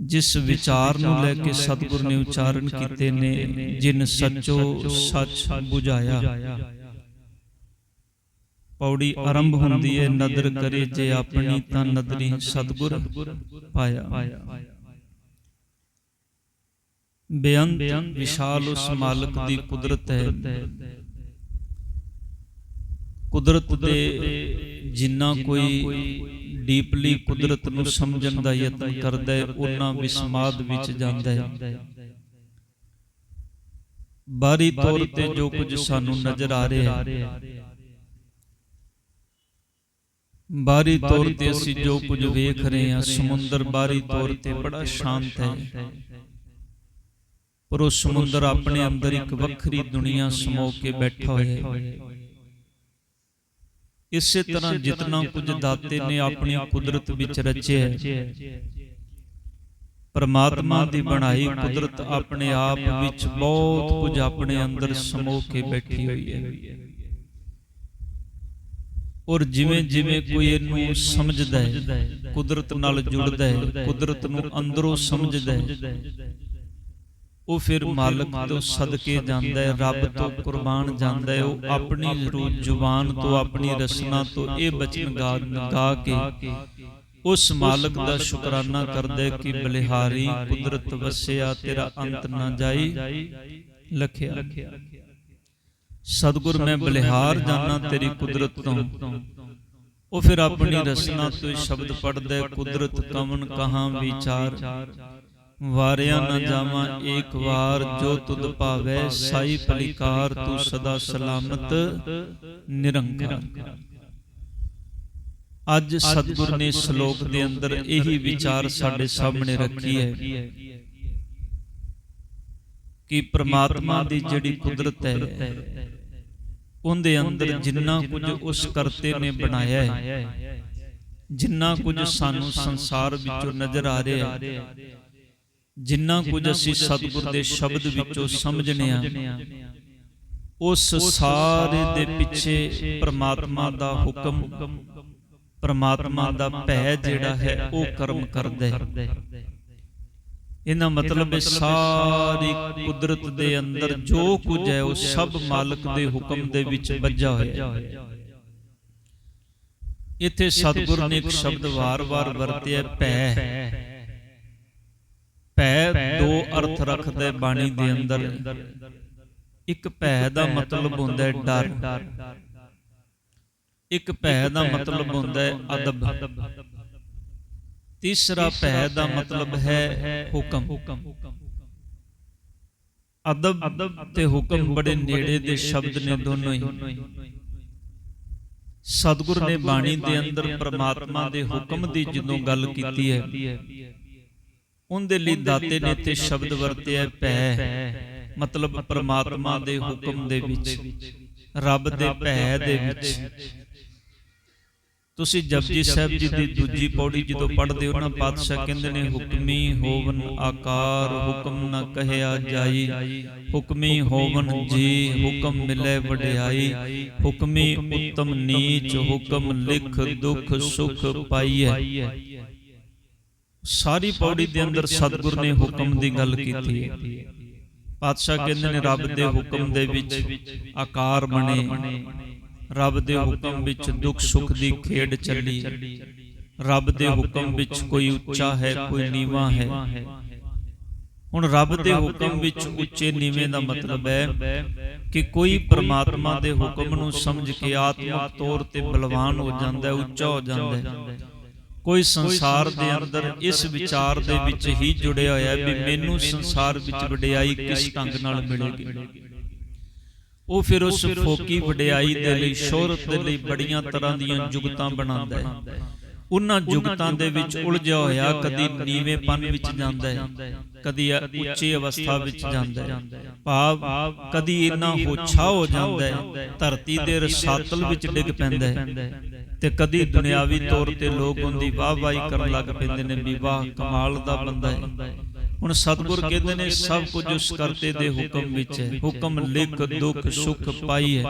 ਜਿਸ ਵਿਚਾਰ ਨੂੰ ਲੈ ਕੇ ਸਤਿਗੁਰ ਨੇ ਉਚਾਰਨ ਕੀਤੇ ਨੇ ਜਿਨ ਸੱਚੋ ਸੱਚ 부ਝਾਇਆ ਪੌੜੀ ਆਰੰਭ ਹੁੰਦੀ ਹੈ ਨਦਰ ਕਰੇ ਜੇ ਆਪਣੀ ਤਾਂ ਨਦਰੀ ਸਤਿਗੁਰ ਪਾਇਆ। ਬੇਅੰਤ ਵਿਸ਼ਾਲ ਉਸ ਮਾਲਕ ਦੀ ਕੁਦਰਤ ਹੈ। ਕੁਦਰਤ ਦੇ ਜਿੰਨਾ ਕੋਈ ਡੀਪਲੀ ਕੁਦਰਤ ਨੂੰ ਸਮਝਣ ਦਾ ਯਤਨ ਕਰਦਾ ਹੈ ਉਹਨਾਂ ਵਿਸਮਾਦ ਵਿੱਚ ਜਾਂਦਾ ਹੈ। ਬਾਰੀ ਤੌਰ ਤੇ ਜੋ ਕੁਝ ਸਾਨੂੰ ਨਜ਼ਰ ਆ ਰਿਹਾ ਹੈ। ਬਾਰੀ ਤੌਰ ਤੇ ਅਸੀਂ ਜੋ ਕੁਝ ਵੇਖ ਰਹੇ ਹਾਂ ਸਮੁੰਦਰ ਬਾਰੀ ਤੌਰ ਤੇ ਬੜਾ ਸ਼ਾਂਤ ਹੈ। ਪਰ ਉਹ ਸਮੁੰਦਰ ਆਪਣੇ ਅੰਦਰ ਇੱਕ ਵੱਖਰੀ ਦੁਨੀਆ ਸਮੋ ਕੇ ਬੈਠਾ ਹੋਇਆ ਹੈ। ਇਸੇ ਤਰ੍ਹਾਂ ਜਿਤਨਾ ਕੁਝ ਦਾਤੇ ਨੇ ਆਪਣੀ ਕੁਦਰਤ ਵਿੱਚ ਰਚਿਆ ਹੈ। ਪਰਮਾਤਮਾ ਦੀ ਬਣਾਈ ਕੁਦਰਤ ਆਪਣੇ ਆਪ ਵਿੱਚ ਬਹੁਤ ਕੁਝ ਆਪਣੇ ਅੰਦਰ ਸਮੋ ਕੇ ਬੈਠੀ ਹੋਈ ਹੈ। ਔਰ ਜਿਵੇਂ ਜਿਵੇਂ ਕੋਈ ਇਹਨੂੰ ਸਮਝਦਾ ਹੈ ਕੁਦਰਤ ਨਾਲ ਜੁੜਦਾ ਹੈ ਕੁਦਰਤ ਨੂੰ ਅੰਦਰੋਂ ਸਮਝਦਾ ਹੈ। ਉਹ ਫਿਰ ਮਾਲਕ ਤੋਂ ਸਦਕੇ ਜਾਂਦਾ ਹੈ ਰੱਬ ਤੋਂ ਕੁਰਬਾਨ ਜਾਂਦਾ ਹੈ ਉਹ ਆਪਣੀ ਰੂਹ ਜ਼ੁਬਾਨ ਤੋਂ ਆਪਣੀ ਰਸਨਾ ਤੋਂ ਇਹ ਬਚਨ ਗਾ ਗਾ ਕੇ ਉਸ ਮਾਲਕ ਦਾ ਸ਼ੁਕਰਾਨਾ ਕਰਦਾ ਹੈ ਕਿ ਬਲਿਹਾਰੀ ਕੁਦਰਤ ਵਸਿਆ ਤੇਰਾ ਅੰਤ ਨਾ ਜਾਈ ਲਖਿਆ। ਸਤਿਗੁਰ ਮੈਂ ਬਲਿਹਾਰ ਜਾਣਾ ਤੇਰੀ ਕੁਦਰਤ ਤੋਂ। ਉਹ ਫਿਰ ਆਪਣੀ ਰਸਨਾ ਤੋਂ ਸ਼ਬਦ ਪੜਦਾ ਕੁਦਰਤ ਕਮਨ ਕਹਾਂ ਵਿਚਾਰ। ਵਾਰਿਆ ਨਾ ਜਾਵਾਂ ਏਕ ਵਾਰ ਜੋ ਤੁਧ ਭਾਵੈ ਸਾਈ ਪਲਿਕਾਰ ਤੂੰ ਸਦਾ ਸਲਾਮਤ ਨਿਰੰਕਾਰ। ਅੱਜ ਸਤਿਗੁਰ ਨੇ ਸ਼ਲੋਕ ਦੇ ਅੰਦਰ ਇਹੀ ਵਿਚਾਰ ਸਾਡੇ ਸਾਹਮਣੇ ਰੱਖੀ ਹੈ ਕਿ ਪ੍ਰਮਾਤਮਾ ਦੀ ਜਿਹੜੀ ਕੁਦਰਤ ਹੈ ਉਹਦੇ ਅੰਦਰ ਜਿੰਨਾ ਕੁਝ ਉਸ ਕਰਤੇ ਨੇ ਬਣਾਇਆ ਹੈ ਜਿੰਨਾ ਕੁਝ ਸਾਨੂੰ ਸੰਸਾਰ ਵਿੱਚੋਂ ਨਜ਼ਰ ਆ ਰਿਹਾ ਹੈ ਜਿੰਨਾ ਕੁਝ ਅਸੀਂ ਸਤਿਗੁਰ ਦੇ ਸ਼ਬਦ ਵਿੱਚੋਂ ਸਮਝਨੇ ਆ ਉਸ ਸਾਰੇ ਦੇ ਪਿੱਛੇ ਪ੍ਰਮਾਤਮਾ ਦਾ ਹੁਕਮ ਪ੍ਰਮਾਤਮਾ ਦਾ ਭੈ ਜਿਹੜਾ ਹੈ ਉਹ ਕਰਮ ਕਰਦਾ। ਹੈ ਇਹਨਾਂ ਮਤਲਬ ਹੈ ਸਾਰੀ ਕੁਦਰਤ ਦੇ ਅੰਦਰ ਜੋ ਕੁਝ ਹੈ ਉਹ ਸਭ ਮਾਲਕ ਦੇ ਹੁਕਮ ਦੇ ਵਿੱਚ ਵੱਜਾ ਹੋਇਆ ਹੈ। ਇੱਥੇ ਸਤਿਗੁਰ ਨੇ ਇੱਕ ਸ਼ਬਦ ਵਾਰ-ਵਾਰ ਵਰਤਿਆ ਭੈ। ਭੈ ਦੋ ਅਰਥ ਰੱਖਦਾ ਬਾਣੀ ਦੇ ਅੰਦਰ। ਇੱਕ ਭੈ ਦਾ ਮਤਲਬ ਹੁੰਦਾ ਹੈ ਡਰ। ਇੱਕ ਭੈ ਦਾ ਮਤਲਬ ਹੁੰਦਾ ਹੈ ਅਦਬ। ਤੀਸਰਾ ਭੈ ਦਾ ਮਤਲਬ ਹੈ ਹੁਕਮ। ਅਦਬ ਤੇ ਹੁਕਮ ਬੜੇ ਨੇੜੇ ਦੇ ਸ਼ਬਦ ਨੇ ਦੋਨੋਂ ਹੀ। ਸਤਿਗੁਰ ਨੇ ਬਾਣੀ ਦੇ ਅੰਦਰ ਪ੍ਰਮਾਤਮਾ ਦੇ ਹੁਕਮ ਦੀ ਜਦੋਂ ਗੱਲ ਕੀਤੀ ਹੈ। ਉਹਦੇ ਲਈ ਦਾਤੇ ਨੇ ਤੇ ਸ਼ਬਦ ਵਰਤਿਆ ਭੈ। ਮਤਲਬ ਪ੍ਰਮਾਤਮਾ ਦੇ ਹੁਕਮ ਦੇ ਵਿੱਚ। ਰੱਬ ਦੇ ਭੈ ਦੇ ਵਿੱਚ। ਤੁਸੀਂ ਜਪਜੀ ਸਾਹਿਬ ਜੀ ਦੀ ਦੂਜੀ ਪੌੜੀ ਜਦੋਂ ਪੜ੍ਹਦੇ ਹੋ ਨਾ ਪਾਤਸ਼ਾਹ ਕਹਿੰਦੇ ਨੇ ਹੁਕਮੀ ਹੋਵਨ ਆਕਾਰ ਹੁਕਮ ਨਾ ਕਹਿਆ ਜਾਈ। ਹੁਕਮੀ ਹੋਵਨ ਜੀ ਹੁਕਮ ਮਿਲੇ ਵਡਿਆਈ। ਹੁਕਮੀ ਉੱਤਮ ਨੀਚ ਹੁਕਮ ਲਿਖ ਦੁਖ ਸੁਖ ਪਾਈਐ। ਸਾਰੀ ਪੌੜੀ ਦੇ ਅੰਦਰ ਸਤਿਗੁਰ ਨੇ ਹੁਕਮ ਦੀ ਗੱਲ ਕੀਤੀ। ਹੈ ਪਾਤਸ਼ਾਹ ਕਹਿੰਦੇ ਨੇ ਰੱਬ ਦੇ ਹੁਕਮ ਦੇ ਵਿੱਚ ਆਕਾਰ ਬਣੇ। ਰੱਬ ਦੇ ਹੁਕਮ ਵਿੱਚ ਦੁੱਖ ਸੁੱਖ ਦੀ ਖੇਡ ਚੱਲੀ। ਰੱਬ ਦੇ ਹੁਕਮ ਵਿੱਚ ਕੋਈ ਉੱਚਾ ਹੈ ਕੋਈ ਨੀਵਾਂ ਹੈ। ਹੁਣ ਰੱਬ ਦੇ ਹੁਕਮ ਵਿੱਚ ਉੱਚੇ ਨੀਵੇਂ ਦਾ ਮਤਲਬ ਹੈ ਕਿ ਕੋਈ ਪ੍ਰਮਾਤਮਾ ਦੇ ਹੁਕਮ ਨੂੰ ਸਮਝ ਕੇ ਆਤਮਿਕ ਤੌਰ ਤੇ ਬਲਵਾਨ ਹੋ ਜਾਂਦਾ ਹੈ ਉੱਚਾ ਹੋ। ਜਾਂਦਾ ਹੈ। ਕੋਈ ਸੰਸਾਰ ਦੇ ਅੰਦਰ ਇਸ ਵਿਚਾਰ ਦੇ ਵਿੱਚ ਹੀ ਜੁੜਿਆ ਹੋਇਆ ਵੀ ਮੈਨੂੰ ਸੰਸਾਰ ਵਿੱਚ ਵਡਿਆਈ ਕਿਸ ਢੰਗ ਨਾਲ ਮਿਲੇਗੀ? ਉਹ ਫਿਰ ਉਸ ਫੋਕੀ ਵਡਿਆਈ ਦੇ ਲਈ ਸ਼ੋਹਰਤ ਦੇ ਲਈ ਬੜੀਆਂ ਤਰ੍ਹਾਂ ਦੀਆਂ ਜੁਗਤਾਂ ਬਣਾਉਂਦਾ ਹੈ। ਉਹਨਾਂ ਜੁਗਤਾਂ ਦੇ ਵਿੱਚ ਉਲਝਿਆ ਹੋਇਆ ਕਦੀ ਨੀਵੇਂਪਨ ਵਿੱਚ ਜਾਂਦਾ ਹੈ ਕਦੀ ਉੱਚੀ ਅਵਸਥਾ ਵਿੱਚ ਜਾਂਦਾ ਹੈ। ਭਾਵ ਕਦੀ ਇੰਨਾ ਹੋਛਾ ਹੋ ਜਾਂਦਾ ਹੈ ਧਰਤੀ ਦੇ ਰਸਾਤਲ ਵਿੱਚ ਡਿੱਗ ਪੈਂਦਾ ਹੈ। ਤੇ ਕਦੀ ਦੁਨਿਆਵੀ ਤੌਰ ਤੇ ਲੋਕ ਉਹਦੀ ਵਾਹ ਵਾਹੀ ਕਰਨ ਲੱਗ ਪੈਂਦੇ ਨੇ ਵੀ ਵਾਹ ਕਮਾਲ ਦਾ ਬੰਦਾ ਹੈ। ਹੁਣ ਸਤਿਗੁਰ ਕਹਿੰਦੇ ਨੇ ਸਭ ਕੁਝ ਉਸ ਕਰਤੇ ਦੇ ਹੁਕਮ ਵਿੱਚ ਹੈ। ਹੁਕਮ ਲਿਖ ਦੁਖ ਸੁਖ ਪਾਈਐ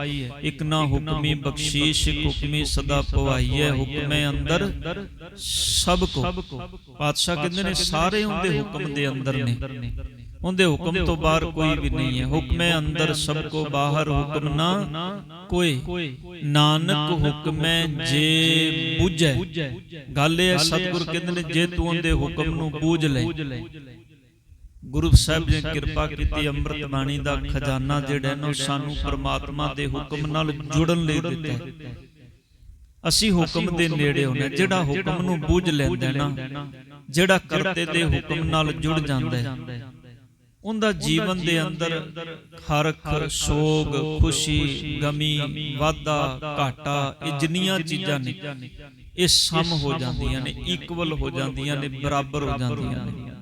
ਇਕ ਨਾ ਹੁਕਮੀ ਬਖਸ਼ੀਸ਼ ਇਕ ਹੁਕਮੀ ਸਦਾ ਪਵਾਈਐ ਹੁਕਮੇ ਅੰਦਰ ਸਭ ਕੋ। ਪਾਤਸ਼ਾਹ ਕਹਿੰਦੇ ਨੇ ਸਾਰੇ ਉਹਦੇ ਹੁਕਮ ਦੇ ਅੰਦਰ ਨੇ। ਉਹਦੇ ਹੁਕਮ ਤੋਂ ਬਾਹਰ ਕੋਈ ਵੀ ਨਹੀਂ ਹੈ। ਹੁਕਮੇ ਅੰਦਰ ਸਭ ਕੋ ਬਾਹਰ ਹੁਕਮ ਨਾ ਕੋਈ। ਨਾਨਕ ਹੁਕਮੈ ਜੇ ਬੁਝੈ। ਗੱਲ ਇਹ ਹੈ ਸਤਿਗੁਰ ਕਹਿੰਦੇ ਨੇ ਜੇ ਤੂੰ ਉਹਦੇ ਹੁਕਮ ਨੂੰ ਬੂਝ ਲੈ। ਗੁਰੂ ਸਾਹਿਬ ਜੀ ਨੇ ਕਿਰਪਾ ਕੀਤੀ ਅੰਮ੍ਰਿਤ ਬਾਣੀ ਦਾ ਖਜ਼ਾਨਾ ਜਿਹੜਾ ਨਾ ਸਾਨੂੰ ਪ੍ਰਮਾਤਮਾ ਦੇ ਹੁਕਮ ਨਾਲ ਜੁੜਨ ਲਈ ਦਿੱਤਾ। ਅਸੀਂ ਹੁਕਮ ਦੇ ਨੇੜੇ ਹੋਣਾ ਜਿਹੜਾ ਹੁਕਮ ਨੂੰ ਬੂਝ ਲੈਂਦਾ ਨਾ ਜਿਹੜਾ ਕਰਤੇ ਦੇ ਹੁਕਮ ਨਾਲ ਜੁੜ ਜਾਂਦਾ ਹੈ। ਉਹਦਾ ਜੀਵਨ ਦੇ ਅੰਦਰ ਹਰਖ ਸੋਗ ਖੁਸ਼ੀ ਗਮੀ ਵਾਧਾ ਘਾਟਾ ਇਹ ਜਿੰਨੀਆਂ ਚੀਜ਼ਾਂ ਨੇ ਇਹ ਸਮ ਹੋ ਜਾਂਦੀਆਂ ਨੇ ਇਕੁਅਲ ਹੋ ਜਾਂਦੀਆਂ ਨੇ ਬਰਾਬਰ ਹੋ ਜਾਂਦੀਆਂ ਨੇ।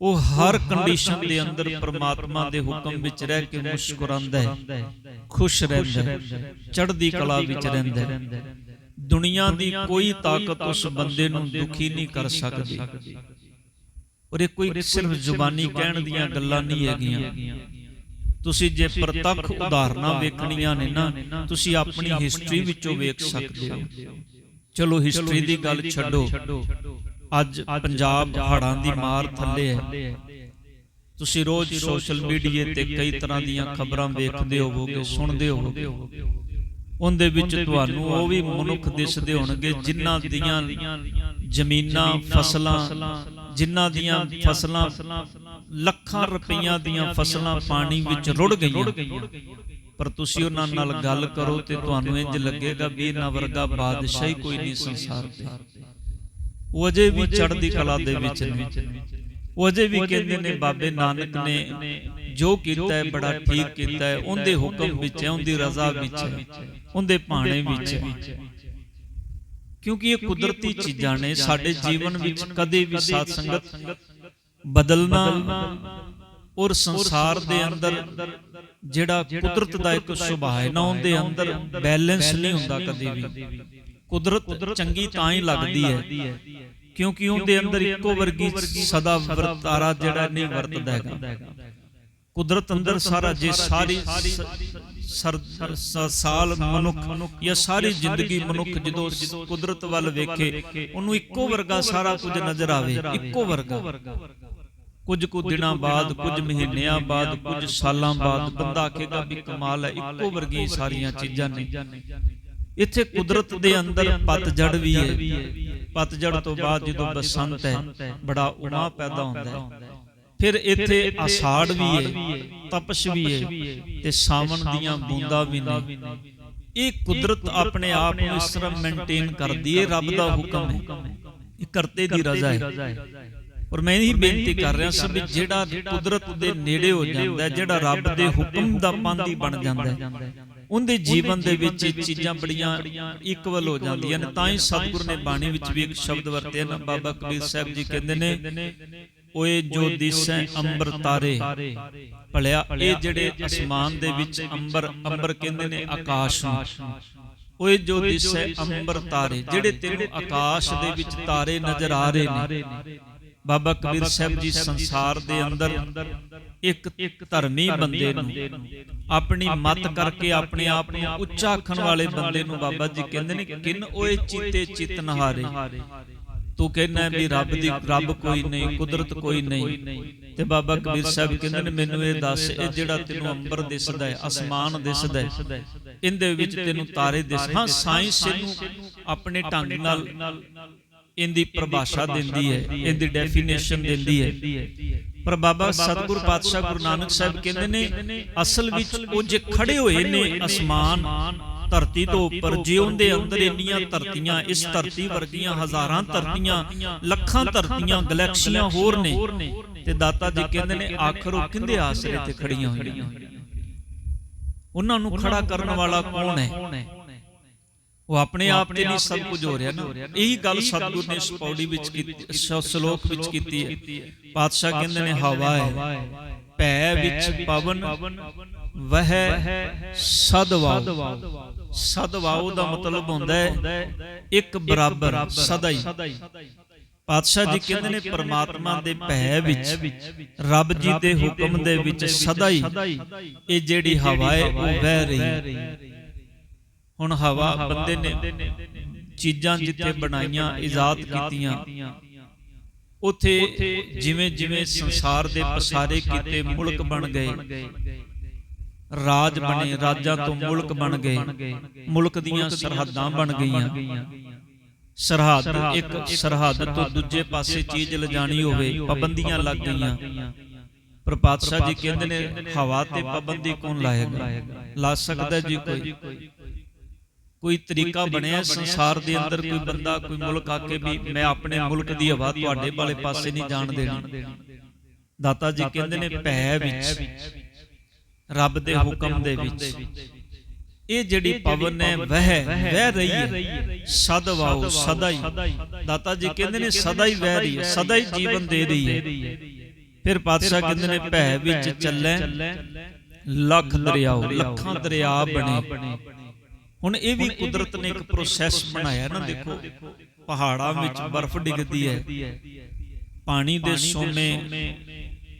ਉਹ ਹਰ ਕੰਡੀਸ਼ਨ ਦੇ ਅੰਦਰ ਪ੍ਰਮਾਤਮਾ ਦੇ ਹੁਕਮ ਵਿੱਚ ਰਹਿ ਕੇ ਮੁਸਕਰਾਉਂਦਾ ਹੈ ਖੁਸ਼ ਰਹਿੰਦਾ ਹੈ ਚੜ੍ਹਦੀ ਕਲਾ ਵਿੱਚ ਰਹਿੰਦਾ ਹੈ। ਦੁਨੀਆ ਦੀ ਕੋਈ ਤਾਕਤ ਉਸ ਬੰਦੇ ਨੂੰ ਦੁਖੀ ਨਹੀਂ ਕਰ ਸਕਦੀ। ਔਰ ਇਹ ਕੋਈ ਸਿਰਫ ਜ਼ੁਬਾਨੀ ਕਹਿਣ ਦੀਆਂ ਗੱਲਾਂ ਨਹੀਂ ਹੈਗੀਆਂ। ਤੁਸੀਂ ਜੇ ਪ੍ਰਤੱਖ ਉਦਾਹਰਨਾਂ ਵੇਖਣੀਆਂ ਨੇ ਨਾ ਤੁਸੀਂ ਆਪਣੀ ਹਿਸਟਰੀ ਵਿੱਚੋਂ ਵੇਖ ਸਕਦੇ ਹੋ। ਚਲੋ ਹਿਸਟਰੀ ਦੀ ਗੱਲ ਛੱਡੋ। ਅੱਜ ਪੰਜਾਬ ਹੜਾਂ ਦੀ ਮਾਰ ਥੱਲੇ ਹੈ। ਤੁਸੀਂ ਰੋਜ਼ ਸੋਸ਼ਲ ਮੀਡੀਆ ਤੇ ਕਈ ਤਰ੍ਹਾਂ ਦੀਆਂ ਖਬਰਾਂ ਵੇਖਦੇ ਹੋਵੋਗੇ ਸੁਣਦੇ ਹੋਵੋਗੇ। ਉਹਦੇ ਵਿੱਚ ਤੁਹਾਨੂੰ ਉਹ ਵੀ ਮਨੁੱਖ ਦਿਸਦੇ ਹੋਣਗੇ ਜਿਨ੍ਹਾਂ ਦੀਆਂ ਜ਼ਮੀਨਾਂ ਫਸਲਾਂ ਜਿਨ੍ਹਾਂ ਦੀਆਂ ਫਸਲਾਂ ਲੱਖਾਂ ਰੁਪਈਆਂ ਦੀਆਂ ਫਸਲਾਂ ਪਾਣੀ ਵਿੱਚ ਰੁੜ ਗਈਆਂ। ਪਰ ਤੁਸੀਂ ਉਹਨਾਂ ਨਾਲ ਗੱਲ ਕਰੋ ਤੇ ਤੁਹਾਨੂੰ ਇੰਜ ਲੱਗੇਗਾ ਵੀ ਇਹਨਾਂ ਵਰਗਾ ਬਾਦਸ਼ਾਹ ਕੋਈ ਨਹੀਂ ਸੰਸਾਰ ਤੇ ਉਹ ਅਜੇ ਵੀ ਚੜ੍ਹਦੀ ਕਲਾ ਦੇ ਵਿੱਚ ਨੇ। ਉਹ ਅਜੇ ਵੀ ਕਹਿੰਦੇ ਨੇ ਬਾਬੇ ਨਾਨਕ ਨੇ ਜੋ ਕੀਤਾ ਹੈ ਬੜਾ ਠੀਕ ਕੀਤਾ ਹੈ। ਉਹਦੇ ਹੁਕਮ ਵਿੱਚ ਹੈ ਉਹਦੀ ਰਜ਼ਾ ਵਿੱਚ ਹੈ। ਉਹਦੇ ਭਾਣੇ ਵਿੱਚ ਹੈ। ਕਿਉਂਕਿ ਇਹ ਕੁਦਰਤੀ ਚੀਜ਼ਾਂ ਨੇ ਸਾਡੇ ਜੀਵਨ ਵਿੱਚ ਕਦੇ ਵੀ ਸਾਧ ਸੰਗਤ ਬਦਲਣਾ ਔਰ ਸੰਸਾਰ ਦੇ ਅੰਦਰ ਜਿਹੜਾ ਕੁਦਰਤ ਦਾ ਇੱਕ ਸੁਭਾਅ ਹੈ ਨਾ ਉਹਦੇ ਅੰਦਰ ਬੈਲੈਂਸ ਨਹੀਂ ਹੁੰਦਾ ਕਦੇ ਵੀ। ਕੁਦਰਤ ਚੰਗੀ ਤਾਂ ਹੀ ਲੱਗਦੀ ਹੈ ਕਿਉਂਕਿ ਉਹਦੇ ਅੰਦਰ ਇੱਕੋ ਵਰਗੀ ਸਦਾ ਵਰਤਾਰਾ ਜਿਹੜਾ ਨਹੀਂ ਵਰਤਦਾ ਹੈਗਾ। ਕੁਦਰਤ ਅੰਦਰ ਸਾਰਾ ਜੇ ਸਾਰੀ ਸਾਲ ਮਨੁੱਖ ਜਾਂ ਸਾਰੀ ਜ਼ਿੰਦਗੀ ਮਨੁੱਖ ਜਦੋਂ ਕੁਦਰਤ ਵੱਲ ਵੇਖੇ ਉਹਨੂੰ ਇੱਕੋ ਵਰਗਾ ਸਾਰਾ ਕੁਝ ਨਜ਼ਰ ਆਵੇ। ਇੱਕੋ ਵਰਗਾ। ਕੁਝ ਕੁ ਦਿਨਾਂ ਬਾਅਦ ਕੁਝ ਮਹੀਨਿਆਂ ਬਾਅਦ ਕੁਝ ਸਾਲਾਂ ਬਾਅਦ ਬੰਦਾ ਆਖੇਗਾ ਵੀ ਕਮਾਲ ਹੈ ਇੱਕੋ ਵਰਗੀ ਸਾਰੀਆਂ ਚੀਜ਼ਾਂ ਨੇ। ਇੱਥੇ ਕੁਦਰਤ ਦੇ ਅੰਦਰ ਪਤਝੜ ਵੀ ਹੈ। ਪਤਝੜ ਤੋਂ ਬਾਅਦ ਜਦੋਂ ਬਸੰਤ ਹੈ ਬੜਾ ਉਮਾ ਪੈਦਾ ਹੁੰਦਾ ਹੈ। ਫਿਰ ਇੱਥੇ ਆਸਾੜ ਵੀ ਹੈ ਤਪਸ਼ ਵੀ ਹੈ ਤੇ ਸਾਵਣ ਦੀਆਂ ਬੂੰਦਾਂ ਵੀ ਨੇ। ਇਹ ਕੁਦਰਤ ਆਪਣੇ ਆਪ ਨੂੰ ਇਸ ਤਰ੍ਹਾਂ ਮੇਨਟੇਨ ਕਰਦੀ ਹੈ ਰੱਬ ਦਾ ਹੁਕਮ ਹੈ। ਇਹ ਕਰਤੇ ਦੀ ਰਜ਼ਾ ਹੈ। ਔਰ ਮੈਂ ਇਹੀ ਬੇਨਤੀ ਕਰ ਰਿਹਾ ਸੀ ਵੀ ਜਿਹੜਾ ਕੁਦਰਤ ਦੇ ਨੇੜੇ ਹੋ ਜਾਂਦਾ ਹੈ ਜਿਹੜਾ ਰੱਬ ਦੇ ਹੁਕਮ ਦਾ ਪਾਂਦੀ ਬਣ ਜਾਂਦਾ ਹੈ। ਉਹਦੇ ਜੀਵਨ ਦੇ ਵਿੱਚ ਇਹ ਚੀਜ਼ਾਂ ਬੜੀਆਂ ਇਕਵਲ ਹੋ ਜਾਂਦੀਆਂ ਨੇ। ਤਾਂ ਹੀ ਸਤਿਗੁਰ ਨੇ ਬਾਣੀ ਵਿੱਚ ਵੀ ਇੱਕ ਸ਼ਬਦ ਵਰਤਿਆ ਨਾ ਬਾਬਾ ਕਬੀਰ ਸਾਹਿਬ ਜੀ ਕਹਿੰਦੇ ਨੇ ਓਏ ਜੋ ਦਿਸੈ ਅੰਬਰ ਤਾਰੇ ਭਲਿਆ ਇਹ ਜਿਹੜੇ ਅਸਮਾਨ ਦੇ ਵਿੱਚ ਅੰਬਰ ਅੰਬਰ ਕਹਿੰਦੇ ਨੇ ਆਕਾਸ਼ ਨੂੰ। ਓਏ ਜੋ ਦਿਸੈ ਅੰਬਰ ਤਾਰੇ ਜਿਹੜੇ ਤੈਨੂੰ ਆਕਾਸ਼ ਦੇ ਵਿੱਚ ਤਾਰੇ ਨਜ਼ਰ ਆ ਰਹੇ ਨੇ। ਬਾਬਾ ਕਬੀਰ ਸਾਹਿਬ ਜੀ ਸੰਸਾਰ ਦੇ ਅੰਦਰ ਇੱਕ ਧਰਮੀ ਬੰਦੇ ਨੂੰ ਆਪਣੀ ਮਤ ਕਰਕੇ ਆਪਣੇ ਆਪ ਨੂੰ ਉੱਚਾ ਆਖਣ ਵਾਲੇ ਬੰਦੇ ਨੂੰ ਬਾਬਾ ਜੀ ਕਹਿੰਦੇ ਨੇ ਕਿਨ ਓਏ ਚੀਤੇ ਚਿਤ ਨਹਾਰੇ। ਤੂੰ ਕਹਿੰਦਾ ਵੀ ਰੱਬ ਦੀ ਰੱਬ ਕੋਈ ਨਹੀਂ ਕੁਦਰਤ ਕੋਈ ਨਹੀਂ। ਤੇ ਬਾਬਾ ਕਬੀਰ ਸਾਹਿਬ ਕਹਿੰਦੇ ਨੇ ਮੈਨੂੰ ਇਹ ਦੱਸ ਇਹ ਜਿਹੜਾ ਤੈਨੂੰ ਅੰਬਰ ਦਿਸਦਾ ਹੈ ਅਸਮਾਨ ਦਿਸਦਾ ਹੈ। ਇਹਦੇ ਵਿੱਚ ਤੈਨੂੰ ਤਾਰੇ ਦਿਸ ਹਾਂ ਸਾਇੰਸ ਇਹਨੂੰ ਆਪਣੇ ਢੰਗ ਨਾਲ ਇਹਦੀ ਪਰਿਭਾਸ਼ਾ ਦਿੰਦੀ ਹੈ ਇਹਦੀ ਡੈਫੀਨੇਸ਼ਨ ਦਿੰਦੀ ਹੈ। ਪਰ ਬਾਬਾ ਸਤਿਗੁਰ ਪਾਤਸ਼ਾਹ ਗੁਰੂ ਨਾਨਕ ਸਾਹਿਬ ਕਹਿੰਦੇ ਨੇ ਅਸਲ ਵਿੱਚ ਉਹ ਜੇ ਖੜੇ ਹੋਏ ਨੇ ਅਸਮਾਨ ਧਰਤੀ ਤੋਂ ਉੱਪਰ ਜੇ ਉਹਦੇ ਅੰਦਰ ਇੰਨੀਆਂ ਧਰਤੀਆਂ ਇਸ ਧਰਤੀ ਵਰਗੀਆਂ ਹਜ਼ਾਰਾਂ ਧਰਤੀਆਂ ਲੱਖਾਂ ਧਰਤੀਆਂ ਗੈਲੈਕਸੀਆਂ ਹੋਰ ਨੇ। ਤੇ ਦਾਤਾ ਜੀ ਕਹਿੰਦੇ ਨੇ ਆਖਰ ਉਹ ਕਿੰਦੇ ਆਸਰੇ ਤੇ ਖੜੀਆਂ ਹੋਈਆਂ? ਉਹਨਾਂ ਨੂੰ ਖੜਾ ਕਰਨ ਵਾਲਾ ਕੌਣ ਹੈ? ਉਹ ਆਪਣੇ ਆਪ ਤੇ ਨਹੀਂ ਸਭ ਕੁਝ ਹੋ ਰਿਹਾ ਨਾ। ਇਹੀ ਗੱਲ ਸਤਿਗੁਰ ਨੇ ਇਸ ਪੌੜੀ ਵਿੱਚ ਕੀਤੀ ਸ਼ਲੋਕ ਵਿੱਚ ਕੀਤੀ ਹੈ। ਪਾਤਸ਼ਾਹ ਕਹਿੰਦੇ ਨੇ ਹਵਾ ਹੈ। ਭੈ ਵਿੱਚ ਪਵਨ ਵਹਿ ਸਦਵਾਉ। ਸਦਵਾਉ। ਦਾ ਮਤਲਬ ਹੁੰਦਾ ਹੈ ਇੱਕ ਬਰਾਬਰ ਸਦਾ ਹੀ ਪਾਤਸ਼ਾਹ ਜੀ ਕਹਿੰਦੇ ਨੇ ਪ੍ਰਮਾਤਮਾ ਦੇ ਭੈ ਵਿੱਚ ਰੱਬ ਜੀ ਦੇ ਹੁਕਮ ਦੇ ਵਿੱਚ ਸਦਾ ਹੀ ਇਹ ਜਿਹੜੀ ਹਵਾ ਹੈ ਉਹ ਵਹਿ ਰਹੀ ਹੈ। ਹੁਣ ਹਵਾ ਬੰਦੇ ਨੇ ਚੀਜ਼ਾਂ ਜਿੱਥੇ ਬਣਾਈਆਂ ਇਜਾਦ ਕੀਤੀਆਂ। ਉਥੇ ਜਿਵੇਂ ਜਿਵੇਂ ਸੰਸਾਰ ਦੇ ਪਸਾਰੇ ਕੀਤੇ ਮੁਲਕ ਬਣ ਗਏ। ਰਾਜ ਬਣੇ ਰਾਜਾਂ ਤੋਂ ਮੁਲਕ ਬਣ ਗਏ। ਮੁਲਕ ਦੀਆਂ ਸਰਹੱਦਾਂ ਬਣ ਗਈਆਂ। ਸਰਹੱਦ ਇੱਕ ਸਰਹੱਦ ਤੋਂ ਦੂਜੇ ਪਾਸੇ ਚੀਜ਼ ਲਿਜਾਣੀ ਹੋਵੇ ਪਾਬੰਦੀਆਂ ਲੱਗ ਗਈਆਂ ਪਰ ਪਾਤਸ਼ਾਹ ਜੀ ਕਹਿੰਦੇ ਨੇ ਹਵਾ ਤੇ ਪਾਬੰਦੀ ਕੌਣ ਲਾਏਗਾ? ਲਾ ਸਕਦਾ ਜੀ ਕੋਈ। ਕੋਈ ਤਰੀਕਾ ਬਣਿਆ ਸੰਸਾਰ ਦੇ ਅੰਦਰ ਕੋਈ ਬੰਦਾ ਕੋਈ ਮੁਲਕ ਆ ਕੇ ਵੀ ਮੈਂ ਆਪਣੇ ਮੁਲਕ ਦੀ ਹਵਾ ਤੁਹਾਡੇ ਵਾਲੇ ਪਾਸੇ ਨਹੀਂ ਜਾਣ ਦੇਣੀ। ਦਾਤਾ ਜੀ ਕਹਿੰਦੇ ਨੇ ਭੈ ਵਿੱਚ ਰੱਬ ਦੇ ਹੁਕਮ ਦੇ ਵਿੱਚ। ਇਹ ਜਿਹੜੀ ਪਵਨ ਹੈ ਵਹਿ ਵਹਿ ਰਹੀ ਹੈ। ਸਦ ਵਾਉ ਸਦਾ ਹੀ ਦਾਤਾ ਜੀ ਕਹਿੰਦੇ ਨੇ ਸਦਾ ਹੀ ਵਹਿ ਰਹੀ ਹੈ। ਸਦਾ ਹੀ। ਜੀਵਨ ਦੇ ਰਹੀ ਹੈ। ਫਿਰ ਪਾਤਸ਼ਾਹ ਕਹਿੰਦੇ ਨੇ ਭੈ ਵਿੱਚ ਚੱਲੇ। ਲੱਖ ਦਰਿਆਓ ਲੱਖਾਂ ਦਰਿਆ ਬਣੇ। ਹੁਣ ਇਹ ਵੀ ਕੁਦਰਤ ਨੇ ਇੱਕ ਪ੍ਰੋਸੈਸ ਬਣਾਇਆ ਨਾ ਦੇਖੋ ਪਹਾੜਾਂ ਵਿੱਚ ਬਰਫ਼ ਡਿੱਗਦੀ ਹੈ। ਪਾਣੀ ਦੇ ਸੋਮੇ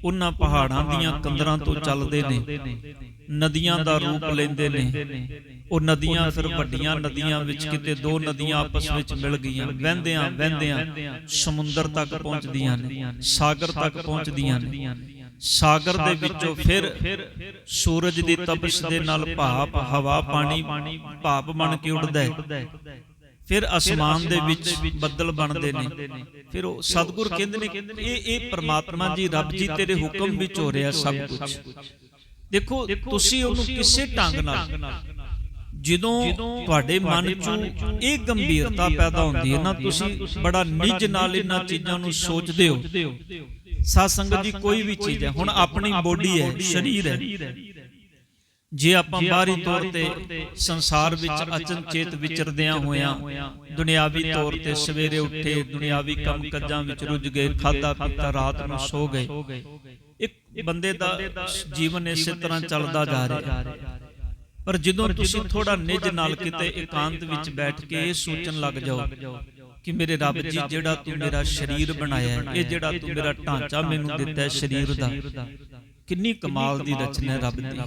ਉਹਨਾਂ ਪਹਾੜਾਂ ਦੀਆਂ ਕੰਦਰਾਂ ਤੋਂ ਚੱਲਦੇ ਨੇ। ਨਦੀਆਂ ਦਾ ਰੂਪ ਲੈਂਦੇ ਨੇ। ਉਹ ਨਦੀਆਂ ਫਿਰ ਵੱਡੀਆਂ ਨਦੀਆਂ ਵਿੱਚ ਕਿਤੇ ਦੋ ਨਦੀਆਂ ਆਪਸ ਵਿੱਚ ਮਿਲ ਗਈਆਂ। ਵਹਿੰਦਿਆਂ ਵਹਿੰਦਿਆਂ ਸਮੁੰਦਰ ਤੱਕ ਪਹੁੰਚਦੀਆਂ ਨੇ। ਸਾਗਰ ਤੱਕ ਪਹੁੰਚਦੀਆਂ ਨੇ। ਸਾਗਰ ਦੇ ਵਿੱਚੋਂ ਫਿਰ ਸੂਰਜ ਦੀ ਤਪਸ਼ ਦੇ ਨਾਲ ਭਾਪ ਹਵਾ ਪਾਣੀ ਭਾਪ ਬਣ ਕੇ ਉੱਡਦਾ ਹੈ। ਫਿਰ ਅਸਮਾਨ ਦੇ ਵਿੱਚ ਬੱਦਲ ਬਣਦੇ ਨੇ। ਫਿਰ ਉਹ ਸਤਿਗੁਰ ਕਹਿੰਦੇ ਨੇ ਇਹ ਇਹ ਪ੍ਰਮਾਤਮਾ ਜੀ ਰੱਬ ਜੀ ਤੇਰੇ ਹੁਕਮ ਵਿੱਚ ਹੋ ਰਿਹਾ ਸਭ ਕੁਝ ਦੇਖੋ ਤੁਸੀਂ ਉਹਨੂੰ ਕਿਸੇ ਢੰਗ ਨਾਲ ਜਦੋਂ ਤੁਹਾਡੇ ਮਨ 'ਚ ਇਹ ਗੰਭੀਰਤਾ ਪੈਦਾ ਹੁੰਦੀ ਹੈ ਨਾ ਤੁਸੀਂ ਬੜਾ ਨਿੱਜ ਨਾਲ ਇਹਨਾਂ ਚੀਜ਼ਾਂ ਨੂੰ ਸੋਚਦੇ ਹੋ। ਸਾਧ ਸੰਗਤ ਜੀ ਕੋਈ ਵੀ ਚੀਜ਼ ਹੈ। ਹੁਣ ਆਪਣੀ ਬੋਡੀ ਹੈ ਸਰੀਰ ਹੈ। ਜੇ ਆਪਾਂ ਬਾਹਰੀ ਤੌਰ ਤੇ ਸੰਸਾਰ ਵਿੱਚ ਅਚਨਚੇਤ ਵਿਚਰਦਿਆਂ ਹੋਇਆਂ ਦੁਨਿਆਵੀ ਤੌਰ ਤੇ ਸਵੇਰੇ ਉੱਠੇ ਦੁਨਿਆਵੀ ਕੰਮ ਕਾਜਾਂ ਵਿੱਚ ਰੁੱਝ ਗਏ ਖਾਦਾ ਪੀਤਾ ਰਾਤ ਨੂੰ ਸੋ ਗਏ। ਇੱਕ ਬੰਦੇ ਦਾ ਜੀਵਨ ਇਸੇ ਤਰ੍ਹਾਂ ਚੱਲਦਾ ਜਾ ਰਿਹਾ। ਪਰ ਜਦੋਂ ਤੁਸੀਂ ਥੋੜਾ ਨਿਜ ਨਾਲ ਕਿਤੇ ਇਕਾਂਤ ਵਿੱਚ ਬੈਠ ਕੇ ਇਹ ਸੋਚਣ ਲੱਗ ਜਾਓ ਕਿ ਮੇਰੇ ਰੱਬ ਜੀ ਜਿਹੜਾ ਤੂੰ ਮੇਰਾ ਸਰੀਰ ਬਣਾਇਆ ਹੈ, ਇਹ ਜਿਹੜਾ ਤੂੰ ਮੇਰਾ ਢਾਂਚਾ ਮੈਨੂੰ ਦਿੱਤਾ ਹੈ ਸਰੀਰ ਦਾ, ਕਿੰਨੀ ਕਮਾਲ ਦੀ ਰਚਨਾ ਹੈ ਰੱਬ ਦੀ।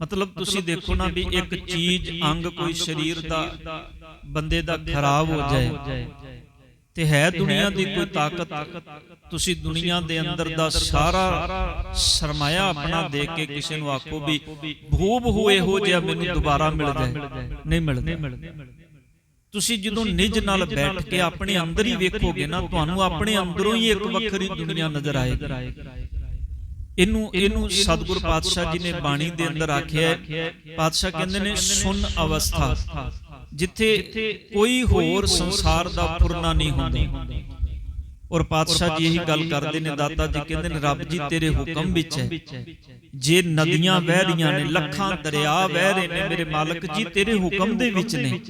ਮਤਲਬ ਤੁਸੀਂ ਦੇਖੋ ਨਾ ਵੀ ਇੱਕ ਚੀਜ਼ ਅੰਗ ਕੋਈ ਸਰੀਰ ਦਾ, ਬੰਦੇ ਦਾ ਖਰਾਬ ਹੋ ਜਾਏ, ਤੇ ਹੈ ਦੁਨੀਆ ਦੀ ਕੋਈ ਤਾਕਤ, ਤੁਸੀਂ ਦੁਨੀਆ ਦੇ ਅੰਦਰ ਦਾ ਸਾਰਾ ਸਰਮਾਇਆ ਆਪਣਾ ਦੇਖ ਕੇ ਕਿਸੇ ਨੂੰ ਆਖੋ ਵੀ ਭੂਬ ਹੋਏ ਹੋ ਜਿਹਾ ਮੈਨੂੰ ਦੁਬਾਰਾ ਮਿਲ ਜਾਏ। ਨਹੀਂ ਮਿਲਦਾ। ਤੁਸੀਂ ਜਦੋਂ ਨਿਜ ਨਾਲ ਬੈਠ ਕੇ ਆਪਣੇ ਅੰਦਰ ਹੀ ਵੇਖੋਗੇ ਨਾ ਤੁਹਾਨੂੰ ਆਪਣੇ ਅੰਦਰੋਂ ਹੀ ਇੱਕ ਵੱਖਰੀ ਦੁਨੀਆ ਨਜ਼ਰ ਆਏਗੀ। ਇਹਨੂੰ ਇਹਨੂੰ ਸਤਿਗੁਰ ਪਾਤਸ਼ਾਹ ਜੀ ਨੇ ਬਾਣੀ ਦੇ ਅੰਦਰ ਆਖਿਆ ਪਾਤਸ਼ਾਹ ਕਹਿੰਦੇ ਨੇ ਸੁਨ ਅਵਸਥਾ। ਜਿੱਥੇ ਕੋਈ ਹੋਰ ਸੰਸਾਰ ਦਾ ਫੁਰਨਾ ਨਹੀਂ ਹੁੰਦਾ। ਔਰ ਪਾਤਸ਼ਾਹ ਜੀ ਇਹੀ ਗੱਲ ਕਰਦੇ ਨੇ ਦਾਤਾ ਜੀ ਕਹਿੰਦੇ ਨੇ ਰੱਬ ਜੀ ਤੇਰੇ ਹੁਕਮ ਵਿੱਚ ਹੈ। ਜੇ ਨਦੀਆਂ ਵਹਿ ਰਹੀਆਂ ਨੇ ਲੱਖਾਂ ਦਰਿਆ ਵਹਿ ਰਹੇ ਨੇ ਮੇਰੇ ਮਾਲਕ ਜੀ ਤੇਰੇ ਹੁਕਮ ਦੇ ਵਿੱਚ ਨੇ।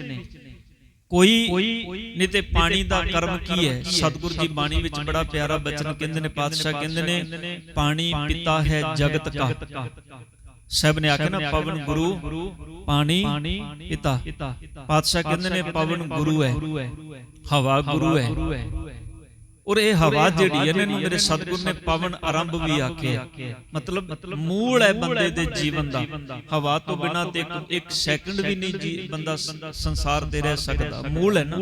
ਕੋਈ ਨਹੀਂ ਤੇ ਪਾਣੀ ਦਾ ਕਰਮ ਕੀ ਹੈ? ਸਤਿਗੁਰੂ ਜੀ ਬਾਣੀ ਵਿੱਚ ਬੜਾ ਪਿਆਰਾ ਬਚਨ ਕਹਿੰਦੇ ਨੇ ਪਾਤਸ਼ਾਹ ਕਹਿੰਦੇ ਨੇ ਪਾਣੀ ਪਿਤਾ ਹੈ ਜਗਤ ਕਾ। ਸਭ ਨੇ ਆਖਿਆ ਨਾ ਪਵਨ ਗੁਰੂ ਪਾਣੀ ਪਿਤਾ। ਪਾਤਸ਼ਾਹ ਕਹਿੰਦੇ ਨੇ ਪਵਨ ਗੁਰੂ ਹੈ। ਹਵਾ ਗੁਰੂ ਹੈ। ਔਰ ਇਹ ਹਵਾ ਜਿਹੜੀ ਹੈ ਇਹਨੂੰ ਮੇਰੇ ਸਤਿਗੁਰ ਨੇ ਪਵਨ ਆਰੰਭ ਵੀ ਆਖਿਆ ਮਤਲਬ ਮੂਲ ਹੈ ਬੰਦੇ ਦੇ ਜੀਵਨ ਦਾ। ਹਵਾ ਤੋਂ ਬਿਨਾ ਤੇ ਇੱਕ ਸੈਕਿੰਡ ਵੀ ਨਹੀਂ ਜੀ ਬੰਦਾ ਸੰਸਾਰ ਤੇ ਰਹਿ ਸਕਦਾ। ਮੂਲ ਹੈ ਨਾ।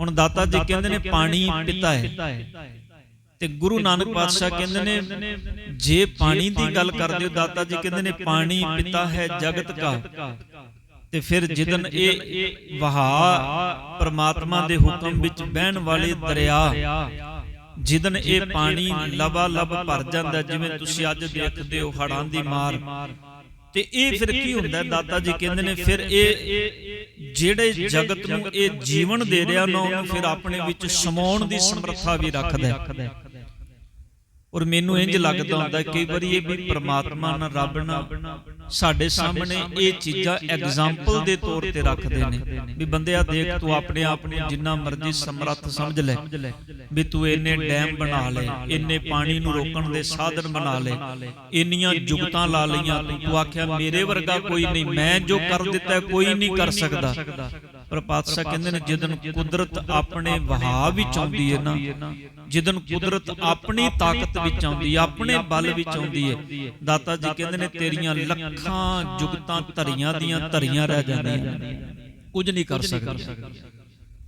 ਹੁਣ ਦਾਤਾ ਜੀ ਕਹਿੰਦੇ ਨੇ ਪਾਣੀ ਪਿਤਾ ਹੈ। ਤੇ ਗੁਰੂ ਨਾਨਕ ਪਾਤਸ਼ਾਹ ਕਹਿੰਦੇ ਨੇ ਜੇ ਪਾਣੀ ਦੀ ਗੱਲ ਕਰਦੇ ਹੋ ਦਾਤਾ ਜੀ ਕਹਿੰਦੇ ਨੇ ਪਾਣੀ ਪਿਤਾ ਹੈ ਜਗਤ ਕਾ। ਤੇ ਫਿਰ ਜਿਦਨ ਇਹ ਵਹਾ ਪ੍ਰਮਾਤਮਾ ਦੇ ਹੁਕਮ ਵਿੱਚ ਬਹਿਣ ਵਾਲੇ ਦਰਿਆ ਜਿਦਨ ਇਹ ਪਾਣੀ ਲਬਾ ਲਬ ਭਰ ਜਾਂਦਾ ਜਿਵੇਂ ਤੁਸੀਂ ਅੱਜ ਦੇਖਦੇ ਹੋ ਹੜਾਂ ਦੀ ਮਾਰ। ਤੇ ਇਹ ਫਿਰ ਕੀ ਹੁੰਦਾ ਦਾਤਾ ਜੀ ਕਹਿੰਦੇ ਨੇ ਫਿਰ ਇਹ ਜਿਹੜੇ ਜਗਤ ਨੂੰ ਇਹ ਜੀਵਨ ਦੇ ਰਿਹਾ ਨਾ ਉਹਨੂੰ ਫਿਰ ਆਪਣੇ ਵਿੱਚ ਸਮਾਉਣ ਦੀ ਸਮਰੱਥਾ ਵੀ ਰੱਖਦਾ ਹੈ। ਔਰ ਮੈਨੂੰ ਇੰਜ ਲੱਗਦਾ ਹੁੰਦਾ ਕਈ ਵਾਰੀ ਇਹ ਵੀ ਪ੍ਰਮਾਤਮਾ ਨਾਲ ਰੱਬ ਨਾਲ ਸਾਡੇ ਸਾਹਮਣੇ ਇਹ ਚੀਜ਼ਾਂ ਐਗਜ਼ਾਮਪਲ ਦੇ ਤੌਰ ਤੇ ਰੱਖਦੇ ਨੇ। ਵੀ ਬੰਦਿਆ ਦੇਖ ਤੂੰ ਆਪਣੇ ਆਪ ਨੂੰ ਜਿੰਨਾ ਮਰਜ਼ੀ ਸਮਰੱਥ ਸਮਝ ਲੈ। ਵੀ ਤੂੰ ਇੰਨੇ ਡੈਮ ਬਣਾ ਲੈ ਇੰਨੇ ਪਾਣੀ ਨੂੰ ਰੋਕਣ ਦੇ ਸਾਧਨ ਬਣਾ ਲੈ ਇੰਨੀਆਂ ਜੁਗਤਾਂ ਲਾ ਲਈਆਂ ਤੂੰ। ਤੂੰ ਆਖਿਆ ਮੇਰੇ ਵਰਗਾ ਕੋਈ ਨਹੀਂ। ਮੈਂ ਜੋ ਕਰ ਦਿੱਤਾ ਕੋਈ ਨਹੀਂ ਕਰ ਸਕਦਾ। ਪਰ ਪਾਤਸ਼ਾਹ ਕਹਿੰਦੇ ਨੇ ਜਦੋਂ ਕੁਦਰਤ ਆਪਣੇ ਵਹਾਅ ਵਿੱਚ ਆਉਂਦੀ ਹੈ ਨਾ ਜਦੋਂ ਕੁਦਰਤ ਆਪਣੀ ਤਾਕਤ ਵਿੱਚ ਆਉਂਦੀ ਹੈ ਆਪਣੇ ਬਲ ਵਿੱਚ ਆਉਂਦੀ ਹੈ ਦਾਤਾ ਜੀ ਕਹਿੰਦੇ ਨੇ ਤੇਰੀਆਂ ਲੱਖਾਂ ਜੁਗਤਾਂ ਧਰੀਆਂ ਦੀਆਂ ਧਰੀਆਂ ਰਹਿ ਜਾਂਦੀਆਂ ਕੁਝ ਨਹੀਂ ਕਰ ਸਕਦੀ।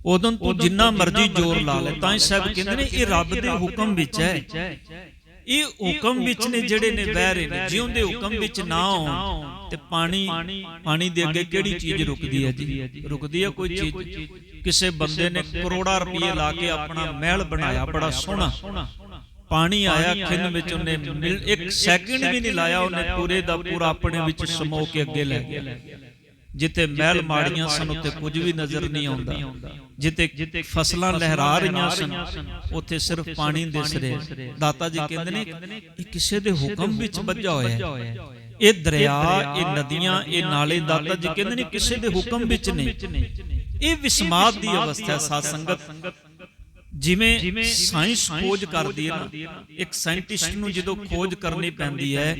ਉਦੋਂ ਤੂੰ ਜਿੰਨਾ ਮਰਜ਼ੀ ਜ਼ੋਰ ਲਾ ਲੈ ਤਾਂ ਹੀ ਸਾਹਿਬ ਕਹਿੰਦੇ ਨੇ ਇਹ ਰੱਬ ਦੇ ਹੁਕਮ ਵਿੱਚ ਹੈ। ਇਹ ਹੁਕਮ ਵਿੱਚ ਨੇ ਜਿਹੜੇ ਨੇ ਵਹਿ ਰਹੇ ਨੇ ਜਿਉਂ ਦੇ ਹੁਕਮ ਵਿੱਚ ਨਾ ਆਉਣ ਤੇ ਪਾਣੀ ਪਾਣੀ ਦੇ ਅੱਗੇ ਕਿਹੜੀ ਚੀਜ਼ ਰੁਕਦੀ ਹੈ ਜੀ? ਰੁਕਦੀ ਹੈ ਕੋਈ ਚੀਜ਼। ਕਿਸੇ ਬੰਦੇ ਨੇ ਕਰੋੜਾਂ ਰੁਪਏ ਲਾ ਕੇ ਆਪਣਾ ਮਹਿਲ ਬਣਾਇਆ ਬੜਾ ਸੋਹਣਾ। ਪਾਣੀ ਆਇਆ ਖਿੰਨ ਵਿੱਚ ਉਹਨੇ ਇੱਕ ਸੈਕਿੰਡ ਵੀ ਨਹੀਂ ਲਾਇਆ ਉਹਨੇ ਪੂਰੇ ਦਾ ਪੂਰਾ ਆਪਣੇ ਵਿੱਚ ਸਮੋ ਕੇ ਅੱਗੇ ਲੈ ਗਿਆ। ਜਿੱਥੇ ਮਹਿਲ ਮਾੜੀਆਂ ਸਨ ਉੱਥੇ ਕੁਝ ਵੀ ਨਜ਼ਰ ਨਹੀਂ ਆਉਂਦਾ। ਜਿੱਥੇ ਫਸਲਾਂ ਲਹਿਰਾ ਰਹੀਆਂ ਸਨ ਉੱਥੇ ਸਿਰਫ ਪਾਣੀ ਦਿਸ ਰਿਹਾ। ਦਾਤਾ ਜੀ ਕਹਿੰਦੇ ਨੇ ਇਹ ਕਿਸੇ ਦੇ ਹੁਕਮ ਵਿੱਚ ਵੱਜਾ ਹੋਇਆ। ਹੈ ਇਹ ਦਰਿਆ ਇਹ ਨਦੀਆਂ ਇਹ ਨਾਲੇ ਦਾਤਾ ਜੀ ਕਹਿੰਦੇ ਨੇ ਕਿਸੇ ਦੇ ਹੁਕਮ ਵਿੱਚ ਨਹੀਂ। ਇਹ ਵਿਸਮਾਦ ਦੀ ਅਵਸਥਾ ਸਾਧ ਸੰਗਤ। ਜਿਵੇਂ ਸਾਇੰਸ ਖੋਜ ਕਰਦੀ ਹੈ ਨਾ ਇੱਕ ਸਾਇੰਟਿਸਟ ਨੂੰ ਜਦੋਂ ਖੋਜ ਕਰਨੀ ਪੈਂਦੀ ਹੈ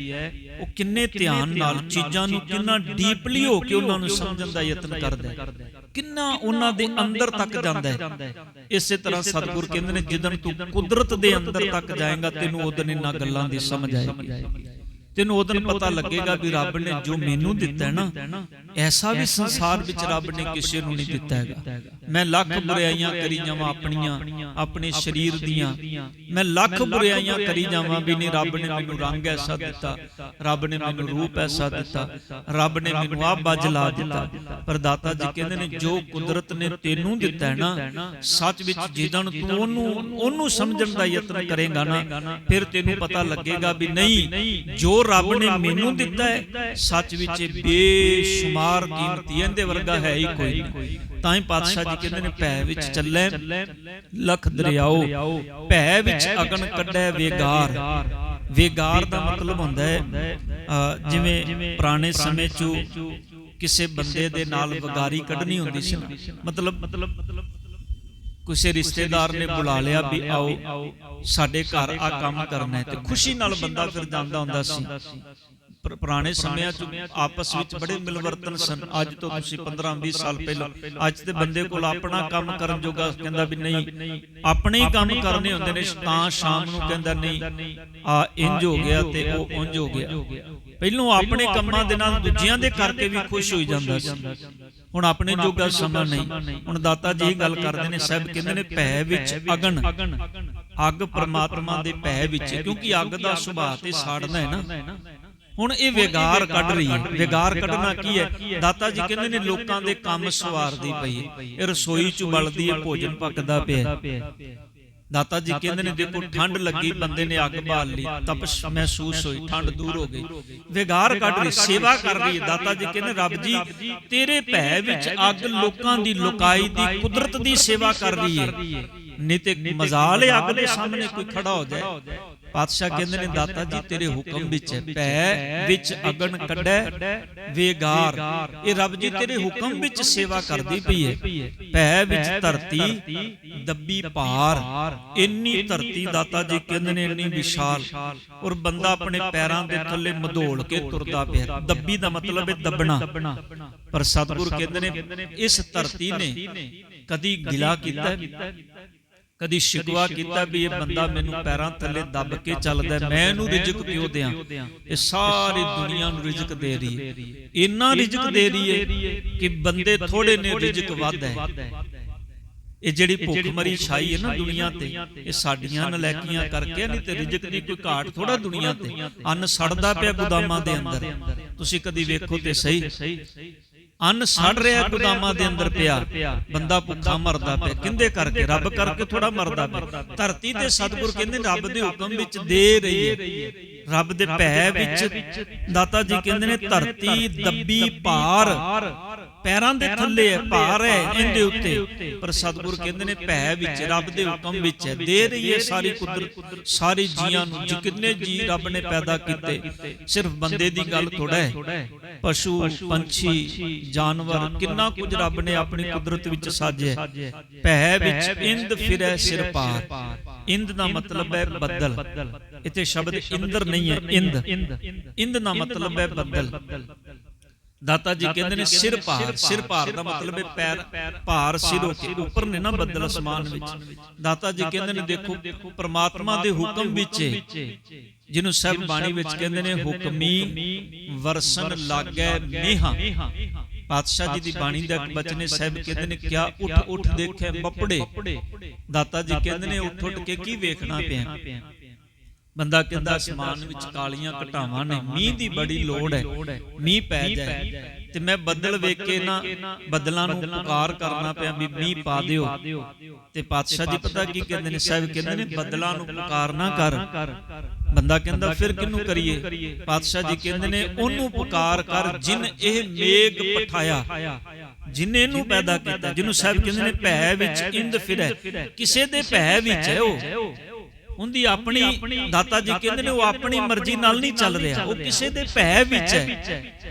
ਉਹ ਕਿੰਨੇ ਧਿਆਨ ਨਾਲ ਚੀਜ਼ਾਂ ਨੂੰ ਕਿੰਨਾ ਡੀਪਲੀ ਹੋ ਕੇ ਉਹਨਾਂ ਨੂੰ ਸਮਝਣ ਦਾ ਯਤਨ ਕਰਦਾ ਹੈ। ਕਿੰਨਾ ਉਹਨਾਂ ਦੇ ਅੰਦਰ ਤੱਕ ਜਾਂਦਾ ਹੈ। ਇਸੇ ਤਰ੍ਹਾਂ ਸਤਿਗੁਰ ਕਹਿੰਦੇ ਨੇ ਜਦੋਂ ਤੂੰ ਕੁਦਰਤ ਦੇ ਅੰਦਰ ਤੱਕ ਜਾਏਗਾ ਤੈਨੂੰ ਉਦੋਂ ਇਹਨਾਂ ਗੱਲਾਂ ਦੀ ਸਮਝ ਆਏਗੀ। ਤੈਨੂੰ ਉਦੋਂ ਪਤਾ ਲੱਗੇਗਾ ਵੀ ਰੱਬ ਨੇ ਜੋ ਮੈਨੂੰ ਦਿੱਤਾ ਹੈ ਨਾ ਐਸਾ ਵੀ ਸੰਸਾਰ ਵਿੱਚ ਰੱਬ ਨੇ ਕਿਸੇ ਨੂੰ ਨਹੀਂ ਦਿੱਤਾ ਹੈਗਾ। ਮੈਂ ਲੱਖ ਬੁਰਾਈਆਂ ਕਰੀ ਜਾਵਾਂ ਆਪਣੀਆਂ ਆਪਣੇ ਸਰੀਰ ਦੀਆਂ। ਮੈਂ ਲੱਖ ਬੁਰਾਈਆਂ ਕਰੀ ਜਾਵਾਂ ਵੀ ਨਹੀਂ ਰੱਬ ਨੇ ਮੈਨੂੰ ਰੰਗ ਐਸਾ ਦਿੱਤਾ ਰੱਬ ਨੇ ਮੈਨੂੰ ਰੂਪ ਐਸਾ ਦਿੱਤਾ ਰੱਬ ਨੇ ਮੈਨੂੰ ਆਹ ਬੱਜ ਲਾ ਦਿੱਤਾ। ਪਰ ਦਾਤਾ ਜੀ ਕਹਿੰਦੇ ਨੇ ਜੋ ਕੁਦਰਤ ਨੇ ਤੈਨੂੰ ਦਿੱਤਾ ਹੈ ਨਾ ਸੱਚ ਵਿੱਚ ਜਿੱਦਣ ਤੂੰ ਉਹਨੂੰ ਉਹਨੂੰ ਸਮਝਣ ਦਾ ਯਤਨ ਕਰੇਗਾ ਨਾ ਫਿਰ ਤੈਨੂੰ ਪਤਾ ਲੱਗੇਗਾ ਵੀ ਨਹੀਂ ਜੋ ਰੱਬ ਨੇ ਮੈਨੂੰ ਦਿੱਤਾ ਹੈ। ਸੱਚ ਵਿੱਚ ਇਹ ਬੇਸ਼ੁਮਾਰ ਕੀਮਤੀ ਇਹਦੇ ਵਰਗਾ ਹੈ ਹੀ ਕੋਈ ਨਹੀਂ। ਤਾਂ ਹੀ ਪਾਤਸ਼ਾਹ ਜੀ ਕਹਿੰਦੇ ਨੇ ਭੈ ਵਿੱਚ ਚੱਲੇ ਲਖ ਦਰਿਆਓ ਭੈ ਵਿੱਚ ਅਗਨ ਕੱਢੈ ਵੇਗਾਰ। ਵੇਗਾਰ। ਦਾ ਮਤਲਬ ਹੁੰਦਾ ਹੈ ਜਿਵੇਂ ਪੁਰਾਣੇ ਸਮੇਂ 'ਚ ਕਿਸੇ ਬੰਦੇ ਦੇ ਨਾਲ ਵਗਾਰੀ ਕੱਢਣੀ ਹੁੰਦੀ ਸੀ ਮਤਲਬ ਮਤਲਬ ਕਿਸੇ ਰਿਸ਼ਤੇਦਾਰ ਨੇ ਬੁਲਾ ਲਿਆ ਵੀ ਆਓ ਸਾਡੇ ਘਰ ਆ ਕੰਮ ਕਰਨਾ ਹੈ ਤੇ ਖੁਸ਼ੀ ਨਾਲ ਬੰਦਾ ਫਿਰ ਜਾਂਦਾ ਹੁੰਦਾ ਸੀ। ਪਰ ਪੁਰਾਣੇ ਸਮਿਆਂ 'ਚ ਆਪਸ ਵਿੱਚ ਬੜੇ ਮਿਲਵਰਤਨ ਸਨ। ਅੱਜ ਤੋਂ ਤੁਸੀਂ 15 20 ਸਾਲ ਪਹਿਲਾਂ ਅੱਜ ਤੇ ਬੰਦੇ ਕੋਲ ਆਪਣਾ ਕੰਮ ਕਰਨ ਜੋਗਾ ਕਹਿੰਦਾ ਵੀ ਨਹੀਂ। ਆਪਣੇ ਹੀ ਕੰਮ ਕਰਨੇ ਹੁੰਦੇ ਨੇ ਤਾਂ ਸ਼ਾਮ ਨੂੰ ਕਹਿੰਦਾ ਨਹੀਂ। ਆ ਇੰਜ ਹੋ ਗਿਆ ਤੇ ਉਹ ਉਂਝ ਹੋ ਗਿਆ। ਪਹਿਲੋਂ ਆਪਣੇ ਕੰਮਾਂ ਦੇ ਨਾਲ ਦੂਜਿਆਂ ਦੇ ਕਰਕੇ ਵੀ ਖੁਸ਼ ਹੋਈ ਜਾਂਦਾ ਸੀ। ਹੁਣ ਆਪਣੇ ਜੋਗਾ ਸਮਾਂ ਨਹੀਂ। ਹੁਣ ਦਾਤਾ ਜੀ ਇਹ ਗੱਲ ਕਰਦੇ ਨੇ ਸਾਹਿਬ ਕਹਿੰਦੇ ਨੇ ਭੈ ਵਿੱਚ ਅਗਨ ਅੱਗ ਪ੍ਰਮਾਤਮਾ ਦੇ ਭੈ ਵਿੱਚ ਕਿਉਂਕਿ ਅੱਗ ਦਾ ਸੁਭਾਅ ਤੇ ਸਾੜਨਾ ਹੈ ਨਾ। ਹੁਣ ਇਹ ਵਿਗਾਰ ਕੱਢ ਰਹੀ ਹੈ। ਵਿਗਾਰ ਕੱਢਣਾ ਕੀ ਹੈ? ਦਾਤਾ ਜੀ ਕਹਿੰਦੇ ਨੇ ਲੋਕਾਂ ਦੇ ਕੰਮ ਸਵਾਰਦੀ ਪਈ ਹੈ। ਇਹ ਰਸੋਈ ਚ ਬਲਦੀ ਹੈ ਭੋਜਨ ਪੱਕਦਾ ਪਿਆ ਦਾਤਾ ਜੀ ਕਹਿੰਦੇ ਨੇ ਦੇਖੋ ਠੰਡ ਲੱਗੀ ਬੰਦੇ ਨੇ ਅੱਗ ਬਾਲ ਲਈ ਤਪਸ਼ ਮਹਿਸੂਸ ਹੋਈ ਠੰਡ ਦੂਰ ਹੋ ਗਈ। ਵਿਗਾਰ ਕੱਢ ਰਹੀ ਸੇਵਾ ਕਰ ਹੈ ਦਾਤਾ ਜੀ ਕਹਿੰਦੇ ਰੱਬ ਜੀ ਤੇਰੇ ਭੈ ਵਿੱਚ ਅੱਗ ਲੋਕਾਂ ਦੀ ਲੁਕਾਈ ਦੀ ਕੁਦਰਤ ਦੀ ਸੇਵਾ ਕਰ ਰਹੀ ਹੈ। ਨਹੀਂ ਤੇ ਮਜ਼ਾਲ ਅੱਗ ਦੇ ਸਾਹਮਣੇ ਕੋਈ ਖੜਾ ਹੋ ਜਾਏ। ਪਾਤਸ਼ਾਹ ਕਹਿੰਦੇ ਨੇ ਦਾਤਾ ਜੀ ਤੇਰੇ ਹੁਕਮ ਵਿੱਚ ਹੈ ਭੈ ਵਿੱਚ ਅਗਨ ਕੱਢੈ ਵੇਗਾਰ। ਇਹ ਰੱਬ ਜੀ ਤੇਰੇ ਹੁਕਮ ਵਿੱਚ ਸੇਵਾ ਕਰਦੀ ਪਈ ਹੈ ਭੈ ਵਿੱਚ ਧਰਤੀ ਦੱਬੀ ਭਾਰ ਇੰਨੀ ਧਰਤੀ ਦਾਤਾ ਜੀ ਕਹਿੰਦੇ ਨੇ ਇੰਨੀ ਵਿਸ਼ਾਲ। ਔਰ ਬੰਦਾ ਆਪਣੇ ਪੈਰਾਂ ਦੇ ਥੱਲੇ ਮਧੋਲ ਕੇ ਤੁਰਦਾ ਪਿਆ। ਦੱਬੀ ਦਾ ਮਤਲਬ ਹੈ ਦੱਬਣਾ। ਪਰ ਸਤਿਗੁਰ ਕਹਿੰਦੇ ਨੇ ਇਸ ਧਰਤੀ ਨੇ ਕਦੀ ਗਿਲਾ ਕੀਤਾ? ਕਦੀ ਸ਼ਿਕਵਾ ਕੀਤਾ ਵੀ ਇਹ ਬੰਦਾ ਮੈਨੂੰ ਪੈਰਾਂ ਥੱਲੇ ਦੱਬ ਕੇ ਚੱਲਦਾ ਮੈਂ ਇਹਨੂੰ ਰਿਜ਼ਕ ਕਿਉਂ ਦਿਆਂ? ਇਹ ਸਾਰੀ ਦੁਨੀਆ ਨੂੰ ਰਿਜ਼ਕ ਦੇ ਰਹੀ ਹੈ। ਇੰਨਾ ਰਿਜ਼ਕ ਦੇ ਰਹੀ ਹੈ ਕਿ ਬੰਦੇ ਥੋੜੇ ਨੇ ਰਿਜ਼ਕ ਵੱਧ ਹੈ। ਇਹ ਜਿਹੜੀ ਭੁੱਖਮਰੀ ਛਾਈ ਹੈ ਨਾ ਦੁਨੀਆ ਤੇ ਇਹ ਸਾਡੀਆਂ ਨਲੈਕੀਆਂ ਕਰਕੇ ਨਹੀਂ ਤੇ ਰਿਜ਼ਕ ਦੀ ਕੋਈ ਘਾਟ ਥੋੜਾ ਦੁਨੀਆ ਤੇ। ਅੰਨ ਸੜਦਾ ਪਿਆ ਗੁਦਾਮਾਂ ਦੇ ਅੰਦਰ। ਤੁਸੀਂ ਕਦੀ ਵੇਖੋ ਤੇ ਸਹੀ। ਅੰਨ ਸੜ ਰਿਹਾ ਗੁਦਾਮਾਂ ਦੇ ਅੰਦਰ ਪਿਆ। ਬੰਦਾ ਭੁੱਖਾ ਮਰਦਾ ਪਿਆ। ਕਿੰਦੇ ਕਰਕੇ? ਰੱਬ ਕਰਕੇ ਥੋੜਾ ਮਰਦਾ ਪਿਆ। ਧਰਤੀ ਤੇ ਸਤਿਗੁਰ ਕਹਿੰਦੇ ਰੱਬ ਦੇ ਹੁਕਮ ਵਿੱਚ ਦੇ ਰਹੀ ਹੈ ਰੱਬ ਦੇ ਭੈ ਵਿੱਚ ਦਾਤਾ ਜੀ ਕਹਿੰਦੇ ਨੇ ਧਰਤੀ ਦੱਬੀ ਭਾਰ। ਪੈਰਾਂ ਦੇ ਥੱਲੇ ਹੈ ਭਾਰ ਹੈ ਇਹਦੇ ਉੱਤੇ। ਪਰ ਸਤਿਗੁਰ ਕਹਿੰਦੇ ਨੇ ਭੈ ਵਿੱਚ ਰੱਬ ਦੇ ਹੁਕਮ ਵਿੱਚ ਹੈ। ਦੇ ਰਹੀ ਹੈ ਸਾਰੀ ਕੁਦਰਤ ਸਾਰੀ ਜੀਆਂ ਨੂੰ ਜੀ ਕਿੰਨੇ ਜੀ ਰੱਬ ਨੇ ਪੈਦਾ ਕੀਤੇ। ਸਿਰਫ ਬੰਦੇ ਦੀ ਗੱਲ ਥੋੜਾ ਹੈ। ਪਸ਼ੂ ਪੰਛੀ ਜਾਨਵਰ ਕਿੰਨਾ ਕੁਝ ਰੱਬ ਨੇ ਆਪਣੀ ਕੁਦਰਤ ਵਿੱਚ ਸਾਜਿਆ ਭੈ ਵਿੱਚ ਇੰਦ ਫਿਰੈ ਸਿਰ ਪਾਰ। ਇੰਦ ਦਾ ਮਤਲਬ ਹੈ ਬੱਦਲ। ਇੱਥੇ ਸ਼ਬਦ ਇੰਦਰ ਨਹੀਂ ਹੈ ਇੰਦ। ਇੰਦ। ਦਾ ਮਤਲਬ ਹੈ ਬੱਦਲ। ਦਾਤਾ ਜੀ ਕਹਿੰਦੇ ਨੇ ਸਿਰ ਭਾਰ ਸਿਰ ਭਾਰ ਦਾ ਮਤਲਬ ਹੈ ਪੈਰ ਭਾਰ ਸਿਰ ਕੇ ਉੱਪਰ ਨੇ ਨਾ ਬੱਦਲ ਅਸਮਾਨ ਵਿੱਚ। ਦਾਤਾ ਜੀ ਕਹਿੰਦੇ ਨੇ ਦੇਖੋ ਪ੍ਰਮਾਤਮਾ ਦੇ ਹੁਕਮ ਵਿੱਚ ਜਿਹਨੂੰ ਸਭ ਬਾਣੀ ਵਿੱਚ ਕਹਿੰਦੇ ਨੇ ਹੁਕਮੀ ਵਰਸਨ ਲਾਗੈ ਮੀਹਾ। ਪਾਤਸ਼ਾਹ ਜੀ ਦੀ ਬਾਣੀ ਦਾ ਇੱਕ ਬਚਨ ਹੈ ਸਾਹਿਬ ਕਹਿੰਦੇ ਨੇ ਕਿਆ ਉੱਠ ਉੱਠ ਦੇਖੇ ਬੱਪੜੇ ਦਾਤਾ ਜੀ ਕਹਿੰਦੇ ਨੇ ਉੱਠ ਉੱਠ ਕੇ ਕੀ ਵੇਖਣਾ ਪਿਆ? ਬੰਦਾ ਕਹਿੰਦਾ ਅਸਮਾਨ ਵਿੱਚ ਕਾਲੀਆਂ ਘਟਾਵਾਂ ਨੇ ਮੀਂਹ ਦੀ ਬੜੀ ਲੋੜ ਹੈ ਮੀਂਹ ਪੈ ਜਾਏ ਤੇ ਮੈਂ ਬੱਦਲ ਵੇਖ ਕੇ ਨਾ ਬੱਦਲਾਂ ਨੂੰ ਪੁਕਾਰ ਕਰਨਾ ਪਿਆ ਵੀ ਮੀਂਹ ਪਾ ਦਿਓ। ਤੇ ਪਾਤਸ਼ਾਹ ਜੀ ਪਤਾ ਕੀ ਕਹਿੰਦੇ ਨੇ? ਸਾਹਿਬ ਕਹਿੰਦੇ ਨੇ? ਬੱਦਲਾਂ ਨੂੰ ਪੁਕਾਰ ਨਾ ਕਰ। ਬੰਦਾ ਕਹਿੰਦਾ ਫਿਰ ਕਿਹਨੂੰ ਕਰੀਏ? ਪਾਤਸ਼ਾਹ ਜੀ ਕਹਿੰਦੇ ਨੇ ਉਹਨੂੰ ਪੁਕਾਰ ਕਰ ਜਿਨ ਇਹ ਮੇਘ ਪਠਾਇਆ। ਜਿਨੇ ਇਹਨੂੰ ਪੈਦਾ ਕੀਤਾ ਜਿਹਨੂੰ ਸਾਹਿਬ ਕਹਿੰਦੇ ਨੇ ਭੈ ਵਿੱਚ ਇੰਦ ਫਿਰੈ। ਕਿਸੇ ਦੇ ਭੈ ਵਿੱਚ ਹੈ ਉਹ। ਉਹਦੀ ਆਪਣੀ ਦਾਤਾ ਜੀ ਕਹਿੰਦੇ ਨੇ ਉਹ ਆਪਣੀ ਮਰਜ਼ੀ ਨਾਲ ਨਹੀਂ ਚੱਲ ਰਿਹਾ ਉਹ ਕਿਸੇ ਦੇ ਭੈ ਵਿੱਚ ਹੈ।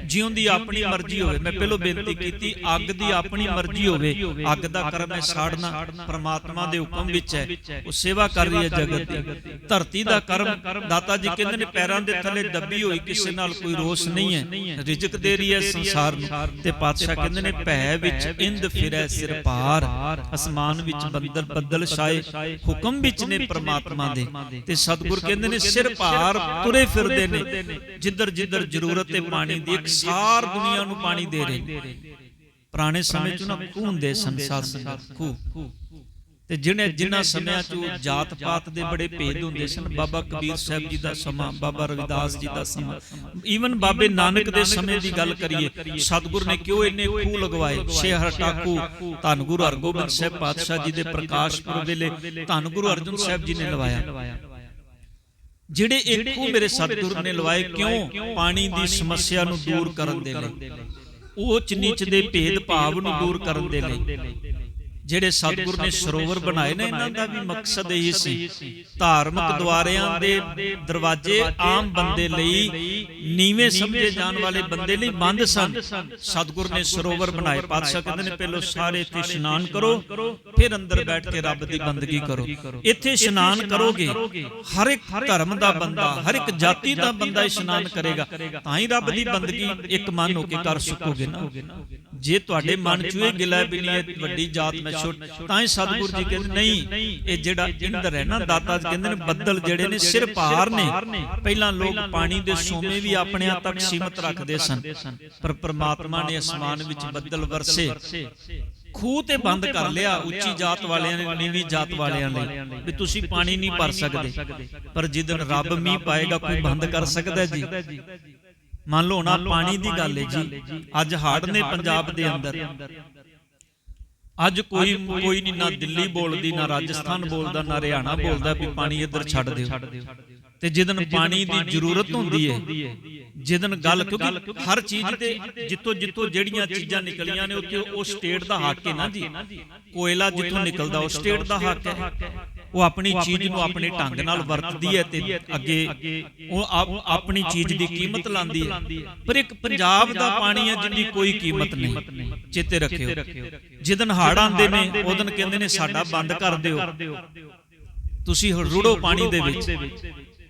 ਜਿਉਂ ਦੀ ਆਪਣੀ ਮਰਜ਼ੀ ਹੋਵੇ। ਮੈਂ ਪਹਿਲਾਂ ਬੇਨਤੀ ਕੀਤੀ ਅੱਗ ਦੀ ਆਪਣੀ ਮਰਜ਼ੀ ਹੋਵੇ। ਅੱਗ ਦਾ ਕਰਮ ਹੈ ਸਾੜਨਾ। ਪ੍ਰਮਾਤਮਾ ਦੇ ਹੁਕਮ ਵਿੱਚ ਹੈ। ਉਹ ਸੇਵਾ ਕਰ ਰਹੀ ਹੈ ਜਗਤ ਦੀ। ਧਰਤੀ ਦਾ ਕਰਮ ਦਾਤਾ ਜੀ ਕਹਿੰਦੇ ਨੇ ਪੈਰਾਂ ਦੇ ਥੱਲੇ ਦੱਬੀ ਹੋਈ ਕਿਸੇ ਨਾਲ ਕੋਈ ਰੋਸ ਨਹੀਂ ਹੈ। ਰਿਜਕ ਦੇ ਰਹੀ ਹੈ ਸੰਸਾਰ ਨੂੰ। ਤੇ ਪਾਤਸ਼ਾਹ ਕਹਿੰਦੇ ਨੇ ਭੈ ਵਿੱਚ ਇੰਦ ਫਿਰੈ ਸਿਰ ਭਾਰ ਅਸਮਾਨ ਵਿੱਚ ਬੱਦਲ ਬੱਦਲ ਛਾਏ ਹੁਕਮ ਵਿੱਚ ਨੇ ਪ੍ਰਮਾਤਮਾ ਦੇ। ਤੇ ਸਤਿਗੁਰ ਕਹਿੰਦੇ ਨੇ ਸਿਰ ਭਾਰ ਤੁਰੇ ਫਿਰਦੇ ਨੇ। ਜਿੱਧਰ ਜਿੱਧਰ ਜ਼ਰੂਰਤ ਹੈ ਪਾਣੀ ਦੀ ਇੱਕ ਸਾਰ ਦੁਨੀਆ ਨੂੰ ਪਾਣੀ ਦੇ ਰਹੇ ਪੁਰਾਣੇ ਸਮੇਂ ਚ ਨਾ ਖੂਹ ਹੁੰਦੇ ਸੰਸਾਰ ਸੰਗਤ। ਖੂਹ। ਤੇ ਜਿਹਨੇ ਜਿਨ੍ਹਾਂ ਸਮਿਆਂ ਚ ਉਹ ਜਾਤ ਪਾਤ ਦੇ ਬੜੇ ਭੇਦ ਹੁੰਦੇ ਸਨ ਬਾਬਾ ਕਬੀਰ ਸਾਹਿਬ ਜੀ ਦਾ ਸਮਾਂ ਬਾਬਾ ਰਵਿਦਾਸ ਜੀ ਦਾ ਸਮਾਂ। ਈਵਨ ਬਾਬੇ ਨਾਨਕ ਦੇ ਸਮੇਂ ਦੀ ਗੱਲ ਕਰੀਏ ਸਤਿਗੁਰ ਨੇ ਕਿਉਂ ਇੰਨੇ ਖੂਹ ਲਗਵਾਏ? ਸ਼ੇਹਰ ਟਾਕੂ ਧੰਨ ਗੁਰੂ ਹਰਗੋਬਿੰਦ ਸਾਹਿਬ ਪਾਤਸ਼ਾਹ ਜੀ ਦੇ ਪ੍ਰਕਾਸ਼ ਪੁਰਬ ਵੇਲੇ ਧੰਨ ਗੁਰੂ ਅਰਜਨ ਸਾਹਿਬ ਜੀ ਨੇ ਲਵਾਇਆ। ਜਿਹੜੇ ਇੱਕ ਮੇਰੇ ਸਤਿਗੁਰ ਨੇ ਲਵਾਏ ਕਿਉਂ? ਪਾਣੀ ਦੀ ਸਮੱਸਿਆ ਨੂੰ ਦੂਰ ਕਰਨ ਦੇ ਲਈ। ਉੱਚ ਨੀਚ ਦੇ ਭੇਦ ਭਾਵ ਨੂੰ ਦੂਰ ਕਰਨ ਦੇ ਲਈ ਜਿਹੜੇ ਸਤਿਗੁਰ ਨੇ ਸਰੋਵਰ ਬਣਾਏ ਨੇ ਇਹਨਾਂ ਦਾ ਵੀ ਮਕਸਦ ਇਹੀ ਸੀ। ਧਾਰਮਿਕ ਦੁਆਰਿਆਂ ਦੇ ਦਰਵਾਜ਼ੇ ਆਮ ਬੰਦੇ ਲਈ ਨੀਵੇਂ ਸਮਝੇ ਜਾਣ ਵਾਲੇ ਬੰਦੇ ਲਈ ਬੰਦ ਸਨ। ਸਤਿਗੁਰ ਨੇ ਸਰੋਵਰ ਬਣਾਏ। ਪਾਤਸ਼ਾਹ ਕਹਿੰਦੇ ਨੇ ਪਹਿਲੋ ਸਾਰੇ ਇੱਥੇ ਇਸ਼ਨਾਨ ਕਰੋ ਫਿਰ ਅੰਦਰ ਬੈਠ ਕੇ ਰੱਬ ਦੀ ਬੰਦਗੀ ਕਰੋ। ਇੱਥੇ ਇਸ਼ਨਾਨ ਕਰੋਗੇ ਹਰ ਇੱਕ ਧਰਮ ਦਾ ਬੰਦਾ ਹਰ ਇੱਕ ਜਾਤੀ ਦਾ ਬੰਦਾ ਇਸ਼ਨਾਨ ਕਰੇਗਾ। ਤਾਂ ਹੀ ਰੱਬ ਦੀ ਬੰਦਗੀ ਇੱਕ ਮਨ ਹੋ ਕੇ ਕਰ ਸਕੋਗੇ ਨਾ। ਜੇ ਤੁਹਾਡੇ ਮਨ ਚ ਇਹ ਗਿਲਾ ਵੀ ਨਹੀਂ ਹੈ ਵੱਡੀ ਜਾਤ ਮੈਂ ਛੋਟ ਤਾਂ ਹੀ ਸਤਿਗੁਰ ਜੀ ਕਹਿੰਦੇ ਨਹੀਂ ਇਹ ਜਿਹੜਾ ਇੰਦਰ ਹੈ ਨਾ ਦਾਤਾ ਜੀ ਕਹਿੰਦੇ ਨੇ ਬੱਦਲ ਜਿਹੜੇ ਨੇ ਸਿਰ ਭਾਰ ਨੇ। ਪਹਿਲਾਂ ਲੋਕ ਪਾਣੀ ਦੇ ਸੋਮੇ ਵੀ ਆਪਣੇ ਆਪ ਤੱਕ ਸੀਮਤ ਰੱਖਦੇ ਸਨ। ਪਰ ਪ੍ਰਮਾਤਮਾ ਨੇ ਅਸਮਾਨ ਵਿੱਚ ਬੱਦਲ ਵਰਸੇ। ਖੂਹ ਤੇ ਬੰਦ ਕਰ ਲਿਆ ਉੱਚੀ ਜਾਤ ਵਾਲਿਆਂ ਨੇ ਨੀਵੀਂ ਜਾਤ ਵਾਲਿਆਂ ਲਈ ਵੀ ਤੁਸੀਂ ਪਾਣੀ ਨਹੀਂ ਭਰ ਸਕਦੇ। ਪਰ ਜਿੱਦਨ ਰੱਬ ਮੀਂਹ ਪਾਏਗਾ ਕੋਈ ਬੰਦ ਕਰ ਸਕਦਾ ਜੀ। ਮੰਨ ਲਓ ਨਾ ਪਾਣੀ ਦੀ ਗੱਲ ਹੈ ਜੀ। ਅੱਜ ਹੜ੍ਹ ਨੇ ਪੰਜਾਬ ਦੇ ਅੰਦਰ ਅੱਜ ਕੋਈ ਕੋਈ ਨਹੀਂ ਨਾ ਦਿੱਲੀ ਬੋਲਦੀ ਨਾ ਰਾਜਸਥਾਨ ਬੋਲਦਾ ਨਾ ਹਰਿਆਣਾ ਬੋਲਦਾ ਵੀ ਪਾਣੀ ਇੱਧਰ ਛੱਡ ਦਿਓ। ਤੇ ਜਿੱਦਨ ਪਾਣੀ ਦੀ ਜ਼ਰੂਰਤ ਹੁੰਦੀ ਹੈ ਜਿੱਦਨ ਗੱਲ ਕਿਉਂਕਿ ਹਰ ਚੀਜ਼ ਤੇ ਜਿੱਤੋਂ ਜਿੱਤੋਂ ਜਿਹੜੀਆਂ ਚੀਜ਼ਾਂ ਨਿਕਲੀਆਂ ਨੇ ਉੱਥੇ ਉਹ ਸਟੇਟ ਦਾ ਹੱਕ ਹੈ ਨਾ ਜੀ। ਕੋਇਲਾ ਜਿੱਥੋਂ ਨਿਕਲਦਾ ਉਹ ਸਟੇਟ ਦਾ ਹੱਕ ਹੈ। ਉਹ ਆਪਣੀ ਚੀਜ਼ ਨੂੰ ਆਪਣੇ ਢੰਗ ਨਾਲ ਵਰਤਦੀ ਹੈ ਤੇ ਅੱਗੇ ਉਹ ਆਪਣੀ ਚੀਜ਼ ਦੀ ਕੀਮਤ ਲਾਂਦੀ ਹੈ। ਪਰ ਇੱਕ ਪੰਜਾਬ ਦਾ ਪਾਣੀ ਹੈ ਜਿੰਨੀ ਕੋਈ ਕੀਮਤ ਨਹੀਂ। ਚੇਤੇ ਰੱਖਿਓ। ਜਿੱਦਨ ਹੜ ਆਉਂਦੇ ਨੇ ਉਦੋਂ ਕਹਿੰਦੇ ਨੇ ਸਾਡਾ ਬੰਦ ਕਰ ਦਿਓ। ਤੁਸੀਂ ਰੁੜੋ ਪਾਣੀ ਦੇ ਵਿੱਚ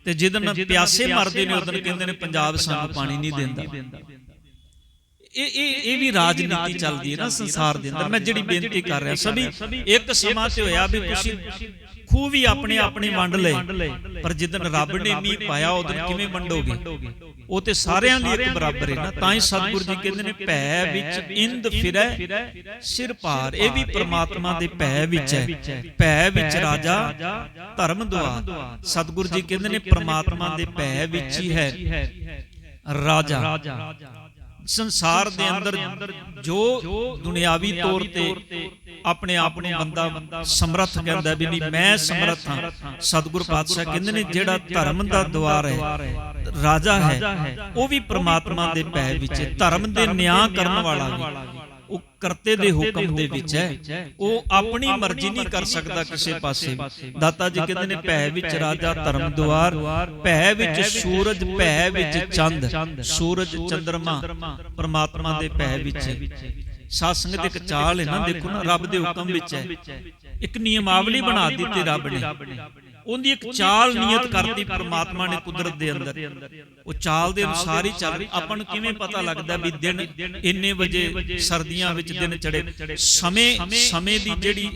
ਤੇ ਜਿੱਦਨ ਪਿਆਸੇ ਮਰਦੇ ਨੇ ਉਦੋਂ ਕਹਿੰਦੇ ਨੇ ਪੰਜਾਬ ਸਾਨੂੰ ਪਾਣੀ ਨਹੀਂ ਦਿੰਦਾ। ਇਹ ਇਹ ਇਹ ਵੀ ਰਾਜਨੀਤੀ ਚੱਲਦੀ ਹੈ ਨਾ ਸੰਸਾਰ ਦੇ ਅੰਦਰ। ਮੈਂ ਜਿਹੜੀ ਬੇਨਤੀ ਕਰ ਰਿਹਾ ਸਭੀ ਇੱਕ ਸਮਾਂ ਤੇ ਹੋਇਆ ਵੀ ਤੁਸੀਂ ਖੂਹ ਵੀ ਆਪਣੇ ਆਪਣੇ ਵੰਡ ਲਏ। ਪਰ ਜਿੱਦਨ ਰੱਬ ਨੇ ਮੀਂਹ ਪਾਇਆ ਉਦੋਂ ਕਿਵੇਂ ਵੰਡੋਗੇ? ਉਹ ਤੇ ਸਾਰਿਆਂ ਲਈ ਇੱਕ ਬਰਾਬਰ ਹੈ ਨਾ। ਤਾਂ ਹੀ ਸਤਿਗੁਰੂ ਜੀ ਕਹਿੰਦੇ ਨੇ ਭੈ ਵਿੱਚ ਇੰਦ ਫਿਰੈ ਸਿਰ ਭਾਰ। ਇਹ ਵੀ ਪ੍ਰਮਾਤਮਾ ਦੇ ਭੈ ਵਿੱਚ ਹੈ। ਭੈ ਵਿੱਚ ਰਾਜਾ ਧਰਮ ਦੁਆ ਸਤਿਗੁਰੂ ਜੀ ਕਹਿੰਦੇ ਨੇ ਪ੍ਰਮਾਤਮਾ ਦੇ ਭੈ ਵਿੱਚ ਹੀ ਹੈ। ਰਾਜਾ। ਸੰਸਾਰ ਦੇ ਅੰਦਰ ਜੋ ਦੁਨਿਆਵੀ ਤੌਰ ਤੇ ਆਪਣੇ ਆਪ ਨੂੰ ਬੰਦਾ ਸਮਰੱਥ ਕਹਿੰਦਾ ਵੀ ਨਹੀਂ ਮੈਂ ਸਮਰੱਥ ਹਾਂ। ਸਤਿਗੁਰ ਪਾਤਸ਼ਾਹ ਕਹਿੰਦੇ ਨੇ ਜਿਹੜਾ ਧਰਮ ਦਾ ਦਵਾਰ ਹੈ ਰਾਜਾ ਹੈ ਉਹ ਵੀ ਪ੍ਰਮਾਤਮਾ ਦੇ ਭੈ ਵਿੱਚ ਧਰਮ ਦੇ ਨਿਆਂ ਕਰਨ ਵਾਲਾ ਵੀ। ਉਹ ਕਰਤੇ ਦੇ ਹੁਕਮ ਦੇ ਵਿੱਚ ਹੈ। ਉਹ ਆਪਣੀ ਮਰਜ਼ੀ ਨਹੀਂ ਕਰ ਸਕਦਾ ਕਿਸੇ ਪਾਸੇ। ਦਾਤਾ ਜੀ ਕਹਿੰਦੇ ਨੇ ਭੈ ਵਿੱਚ ਰਾਜਾ ਧਰਮ ਦੁਆਰ ਭੈ ਵਿੱਚ ਸੂਰਜ ਭੈ ਵਿੱਚ ਚੰਦ। ਸੂਰਜ ਚੰਦਰਮਾ ਪ੍ਰਮਾਤਮਾ ਦੇ ਭੈ ਵਿੱਚ ਸਾਧ ਸੰਗਤ ਇੱਕ ਚਾਲ ਹੈ ਨਾ ਦੇਖੋ ਨਾ ਰੱਬ ਦੇ ਹੁਕਮ ਵਿੱਚ ਹੈ। ਇੱਕ ਨਿਯਮਾਵਲੀ ਬਣਾ ਦਿੱਤੀ ਰੱਬ ਨੇ। ਉਹਦੀ ਇੱਕ ਚਾਲ ਨਿਯਤ ਕਰਤੀ ਪ੍ਰਮਾਤਮਾ ਨੇ ਕੁਦਰਤ ਦੇ ਅੰਦਰ। ਉਹ ਚਾਲ ਦੇ ਅਨੁਸਾਰ ਹੀ ਚੱਲ ਆਪਾਂ ਨੂੰ ਕਿਵੇਂ ਪਤਾ ਲੱਗਦਾ ਵੀ ਦਿਨ ਇੰਨੇ ਵਜੇ ਸਰਦੀਆਂ ਵਿੱਚ ਦਿਨ ਚੜੇ। ਸਮੇਂ ਸਮੇਂ ਦੀ ਜਿਹੜੀ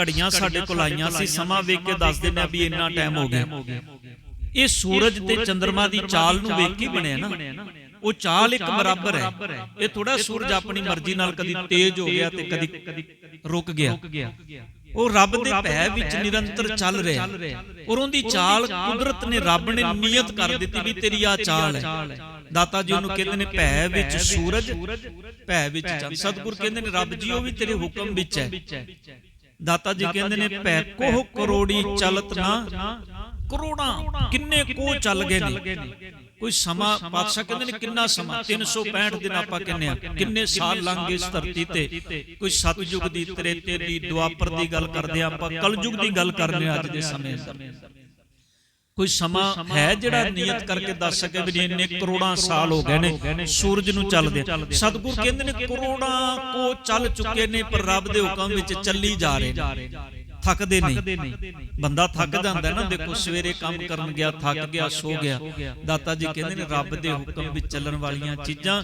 ਘੜੀਆਂ ਸਾਡੇ ਕੋਲ ਆਈਆਂ ਸੀ ਸਮਾਂ ਵੇਖ ਕੇ ਦੱਸ ਦਿੰਦੇ ਆ ਵੀ ਇੰਨਾ ਟਾਈਮ ਹੋ ਗਿਆ। ਇਹ ਸੂਰਜ ਤੇ ਚੰ드ਰਮਾ ਦੀ ਚਾਲ ਨੂੰ ਵੇਖ ਕੇ ਬਣਿਆ ਨਾ। ਉਹ ਚਾਲ ਇੱਕ ਬਰਾਬਰ ਹੈ। ਇਹ ਥੋੜਾ ਸੂਰਜ ਆਪਣੀ ਮਰਜ਼ੀ ਨਾਲ ਕਦੀ ਤੇਜ਼ ਹੋ ਗਿਆ ਤੇ ਕਦੀ ਰੁਕ ਗਿਆ। ਉਹ ਰੱਬ ਦੇ ਭੈ ਵਿੱਚ ਨਿਰੰਤਰ ਚੱਲ ਰਿਹਾ। ਔਰ ਉਹਦੀ ਚਾਲ ਕੁਦਰਤ ਨੇ ਰੱਬ ਨੇ ਨਿਯਤ ਕਰ ਦਿੱਤੀ ਵੀ ਤੇਰੀ ਆ ਚਾਲ ਹੈ। ਦਾਤਾ ਜੀ ਉਹਨੂੰ ਕਹਿੰਦੇ ਨੇ ਭੈ ਵਿੱਚ ਸੂਰਜ ਭੈ ਵਿੱਚ ਚੰਦ। ਸਤਿਗੁਰ ਕਹਿੰਦੇ ਨੇ ਰੱਬ ਜੀ ਉਹ ਵੀ ਤੇਰੇ ਹੁਕਮ ਵਿੱਚ ਹੈ। ਦਾਤਾ ਜੀ ਕਹਿੰਦੇ ਨੇ ਭੈ ਕੋਹ ਕਰੋੜੀ ਚਲਤ ਨਾ। ਕਰੋੜਾਂ। ਕਿੰਨੇ ਕੋ ਚੱਲ ਗਏ ਨੇ। ਕੋਈ ਸਮਾਂ ਪਾਤਸ਼ਾਹ ਕਹਿੰਦੇ ਨੇ ਕਿੰਨਾ ਸਮਾਂ? 365 ਦਿਨ ਆਪਾਂ ਕਹਿੰਦੇ ਆ ਕਿੰਨੇ ਸਾਲ ਲੰਘ ਗਏ ਇਸ ਧਰਤੀ ਤੇ? ਕੋਈ ਸਤਜੁਗ ਦੀ ਤ੍ਰੇਤੇ ਦੀ ਦੁਆਪਰ ਦੀ ਗੱਲ ਕਰਦੇ ਆ ਆਪਾਂ। ਕਲਯੁਗ ਦੀ ਗੱਲ ਕਰਨੇ ਆ ਅੱਜ ਦੇ ਸਮੇਂ ਅੰਦਰ ਕੋਈ ਸਮਾਂ ਹੈ ਜਿਹੜਾ ਨਿਯਤ ਕਰਕੇ ਦੱਸ ਸਕੇ ਵੀ ਇੰਨੇ ਕਰੋੜਾਂ ਸਾਲ ਹੋ ਗਏ ਨੇ ਸੂਰਜ ਨੂੰ ਚੱਲਦੇ ਸਤਿਗੁਰ ਕਹਿੰਦੇ ਨੇ ਕਰੋੜਾਂ ਕੋ ਚੱਲ ਚੁੱਕੇ ਨੇ ਪਰ ਰੱਬ ਦੇ ਹੁਕਮ ਵਿੱਚ ਚੱਲੀ ਜਾ ਰਹੇ ਨੇ। ਥੱਕਦੇ ਨਹੀਂ। ਬੰਦਾ ਥੱਕ ਜਾਂਦਾ ਨਾ ਦੇਖੋ ਸਵੇਰੇ ਕੰਮ ਕਰਨ ਗਿਆ ਥੱਕ ਗਿਆ ਸੋ ਗਿਆ ਦਾਤਾ ਜੀ ਕਹਿੰਦੇ ਨੇ ਰੱਬ ਦੇ ਹੁਕਮ ਵਿੱਚ ਚੱਲਣ ਵਾਲੀਆਂ ਚੀਜ਼ਾਂ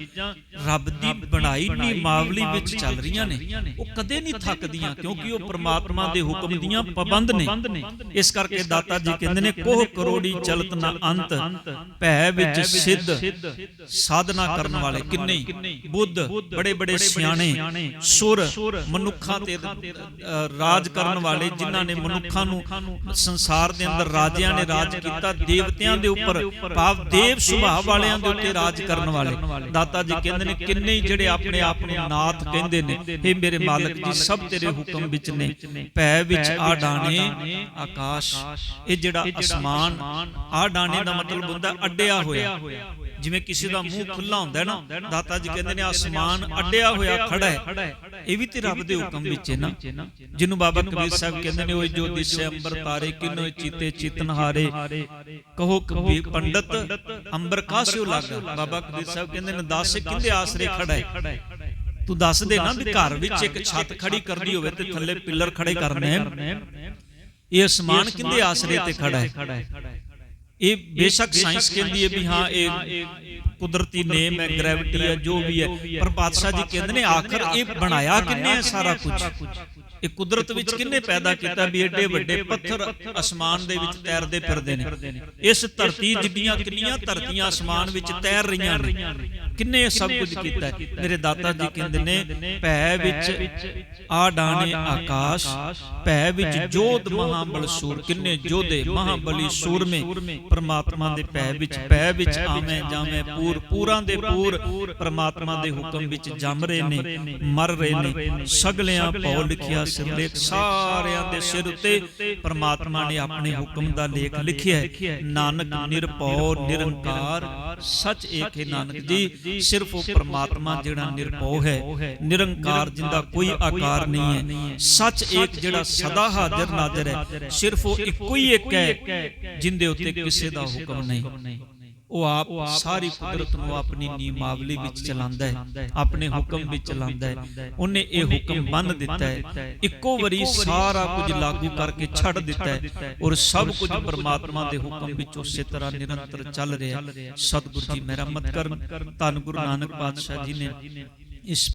ਰੱਬ ਦੀ ਬਣਾਈ ਨਿਮਾਵਲੀ ਵਿੱਚ ਚੱਲ ਰਹੀਆਂ ਨੇ। ਉਹ ਕਦੇ ਨਹੀਂ ਥੱਕਦੀਆਂ ਕਿਉਂਕਿ ਉਹ ਪ੍ਰਮਾਤਮਾ ਦੇ ਹੁਕਮ ਦੀਆਂ ਪਾਬੰਦ ਨੇ। ਇਸ ਕਰਕੇ ਦਾਤਾ ਜੀ ਕਹਿੰਦੇ ਨੇ ਕੋਹ ਕਰੋੜੀ ਚਲਤ ਨਾ ਅੰਤ ਭੈ ਵਿੱਚ ਸਿੱਧ ਸਾਧਨਾ ਕਰਨ ਵਾਲੇ ਕਿੰਨੇ? ਬੁੱਧ ਬੜੇ ਬੜੇ ਸਿਆਣੇ ਸੁਰ ਮਨੁੱਖਾਂ ਤੇ ਰਾਜ ਕਰਨ ਵਾਲੇ ਜਿਨ੍ਹਾਂ ਨੇ ਮਨੁੱਖਾਂ ਨੂੰ ਸੰਸਾਰ ਦੇ ਅੰਦਰ ਰਾਜਿਆਂ ਨੇ ਰਾਜ ਕੀਤਾ ਦੇਵਤਿਆਂ ਦੇ ਉੱਪਰ ਭਾਵ ਦੇਵ ਸੁਭਾਅ ਵਾਲਿਆਂ ਦੇ ਉੱਤੇ ਰਾਜ ਕਰਨ ਵਾਲੇ। ਦਾਤਾ ਜੀ ਕਹਿੰਦੇ ਨੇ ਕਿੰਨੇ ਹੀ ਜਿਹੜੇ ਆਪਣੇ ਆਪ ਨੂੰ ਨਾਥ ਕਹਿੰਦੇ ਨੇ हे ਮੇਰੇ ਮਾਲਕ ਜੀ ਸਭ ਤੇਰੇ ਹੁਕਮ ਵਿੱਚ ਨੇ। ਭੈ ਵਿੱਚ ਆ ਡਾਣੇ ਆਕਾਸ਼ ਇਹ ਜਿਹੜਾ ਅਸਮਾਨ ਆ ਡਾਣੇ ਦਾ ਮਤਲਬ ਹੁੰਦਾ ਅੱਡਿਆ ਹੋਇਆ। ਜਿਵੇਂ ਕਿਸੇ ਦਾ ਮੂੰਹ ਖੁੱਲਾ ਹੁੰਦਾ ਨਾ ਦਾਤਾ ਜੀ ਕਹਿੰਦੇ ਨੇ ਆਸਮਾਨ ਅੱਡਿਆ ਹੋਇਆ ਖੜਾ ਹੈ। ਇਹ ਵੀ ਤੇ ਰੱਬ ਦੇ ਹੁਕਮ ਵਿੱਚ ਹੈ ਨਾ ਜਿਹਨੂੰ ਬਾਬਾ ਕਬੀਰ ਸਾਹਿਬ ਕਹਿੰਦੇ ਨੇ ਓਏ ਜੋ ਦਿਸੇ ਅੰਬਰ ਤਾਰੇ ਕਿਨੋ ਚੀਤੇ ਚਿਤਨ ਹਾਰੇ। ਕਹੋ ਕਬੀਰ ਪੰਡਤ ਅੰਬਰ ਕਾਸਿਓ ਲਾਗਾ। ਬਾਬਾ ਕਬੀਰ ਸਾਹਿਬ ਕਹਿੰਦੇ ਨੇ ਦੱਸ ਕਿੰਦੇ ਆਸਰੇ ਖੜਾ ਹੈ ਤੂੰ ਦੱਸ ਦੇ ਨਾ ਵੀ ਘਰ ਵਿੱਚ ਇੱਕ ਛੱਤ ਖੜੀ ਕਰਦੀ ਹੋਵੇ ਤੇ ਥੱਲੇ ਪਿੱਲਰ ਖੜੇ ਕਰਨੇ ਇਹ ਅਸਮਾਨ ਕਿੰਦੇ ਆਸਰੇ ਤੇ ਖੜਾ ਹੈ ਇਹ ਬੇਸ਼ੱਕ ਸਾਇੰਸ ਕਹਿੰਦੀ ਹੈ ਵੀ ਹਾਂ, ਇਹ ਕੁਦਰਤੀ ਨੇਮ ਹੈ ਗ੍ਰੈਵਿਟੀ ਹੈ, ਜੋ ਵੀ ਹੈ। ਪਰ ਪਾਤਸ਼ਾਹ ਜੀ ਕਹਿੰਦੇ ਨੇ, ਆਖਰ ਇਹ ਬਣਾਇਆ ਕਿੰਨੇ ਹੈ ਸਾਰਾ ਕੁਝ ਇਹ ਕੁਦਰਤ ਵਿੱਚ ਕਿੰਨੇ ਪੈਦਾ ਕੀਤਾ ਵੀ ਏਡੇ ਵੱਡੇ ਪੱਥਰ ਅਸਮਾਨ ਦੇ ਵਿੱਚ ਤੈਰਦੇ ਫਿਰਦੇ ਨੇ। ਇਸ ਧਰਤੀ ਜਿੱਡੀਆਂ ਕਿੰਨੀਆਂ ਧਰਤੀਆਂ ਅਸਮਾਨ ਵਿੱਚ ਤੈਰ ਰਹੀਆਂ ਨੇ। ਕਿੰਨੇ ਸਭ ਕੁਝ ਕੀਤਾ। ਮੇਰੇ ਦਾਤਾ ਜੀ ਕਹਿੰਦੇ ਨੇ ਭੈ ਵਿੱਚ ਆ ਡਾਣੇ ਆਕਾਸ਼ ਭੈ ਵਿੱਚ ਜੋਧ ਮਹਾਬਲ ਸੂਰ। ਕਿੰਨੇ ਜੋਧੇ ਮਹਾਬਲੀ ਸੂਰਮੇ ਪ੍ਰਮਾਤਮਾ ਦੇ ਭੈ ਵਿੱਚ ਭੈ ਵਿੱਚ ਆਵੇਂ ਜਾਵੇਂ ਪੂਰ। ਪੂਰਾਂ। ਦੇ ਪੂਰ ਪ੍ਰਮਾਤਮਾ ਦੇ ਹੁਕਮ ਵਿੱਚ ਜੰਮ ਰਹੇ ਨੇ ਮਰ ਰਹੇ ਨੇ ਸਗਲਿਆਂ ਪਉ ਲਿਖਿਆ ਸਿਰਲੇਖ ਸਾਰਿਆਂ ਦੇ ਸਿਰ ਉੱਤੇ ਪ੍ਰਮਾਤਮਾ ਨੇ ਆਪਣੇ ਹੁਕਮ ਦਾ ਲੇਖ ਲਿਖਿਆ ਹੈ। ਨਾਨਕ ਨਿਰਭਉ, ਨਿਰੰਕਾਰ, ਸੱਚ ਏਕ ਹੈ ਨਾਨਕ ਜੀ। ਸਿਰਫ ਉਹ ਪ੍ਰਮਾਤਮਾ ਜਿਹੜਾ ਨਿਰਭਉ ਹੈ। ਨਿਰੰਕਾਰ ਜਿੰਦਾ ਕੋਈ ਆਕਾਰ ਨਹੀਂ ਹੈ। ਸੱਚ ਏਕ ਜਿਹੜਾ ਸਦਾ ਹਾਜ਼ਰ ਨਾਜ਼ਰ ਹੈ। ਸਿਰਫ ਉਹ ਇੱਕੋ ਹੀ ਇੱਕ ਹੈ, ਜਿੰਦੇ ਉੱਤੇ ਕਿਸੇ ਦਾ ਹੁਕਮ ਨਹੀਂ। ਉਹ ਆਪ ਸਾਰੀ ਕੁਦਰਤ ਨੂੰ ਆਪਣੀ ਨੀਮਾਵਲੀ ਵਿੱਚ ਚਲਾਉਂਦਾ ਹੈ ਆਪਣੇ ਹੁਕਮ ਵਿੱਚ ਚਲਾਉਂਦਾ ਹੈ। ਉਹਨੇ ਇਹ ਹੁਕਮ ਬੰਨ ਦਿੱਤਾ ਹੈ। ਇੱਕੋ ਵਾਰੀ ਸਾਰਾ ਕੁਝ ਲਾਗੂ ਕਰਕੇ ਛੱਡ ਦਿੱਤਾ ਹੈ ਔਰ ਸਭ ਕੁਝ ਪਰਮਾਤਮਾ ਦੇ ਹੁਕਮ ਵਿੱਚ ਉਸੇ ਤਰ੍ਹਾਂ ਨਿਰੰਤਰ ਚੱਲ ਰਿਹਾ ਹੈ। ਸਤਿਗੁਰੂ ਜੀ ਮੇਰਾ ਮਤ ਕਰਨ ਧੰਨ ਗੁਰੂ ਨਾਨਕ ਪਾਤਸ਼ਾਹ ਜੀ ਨੇ ਇਸ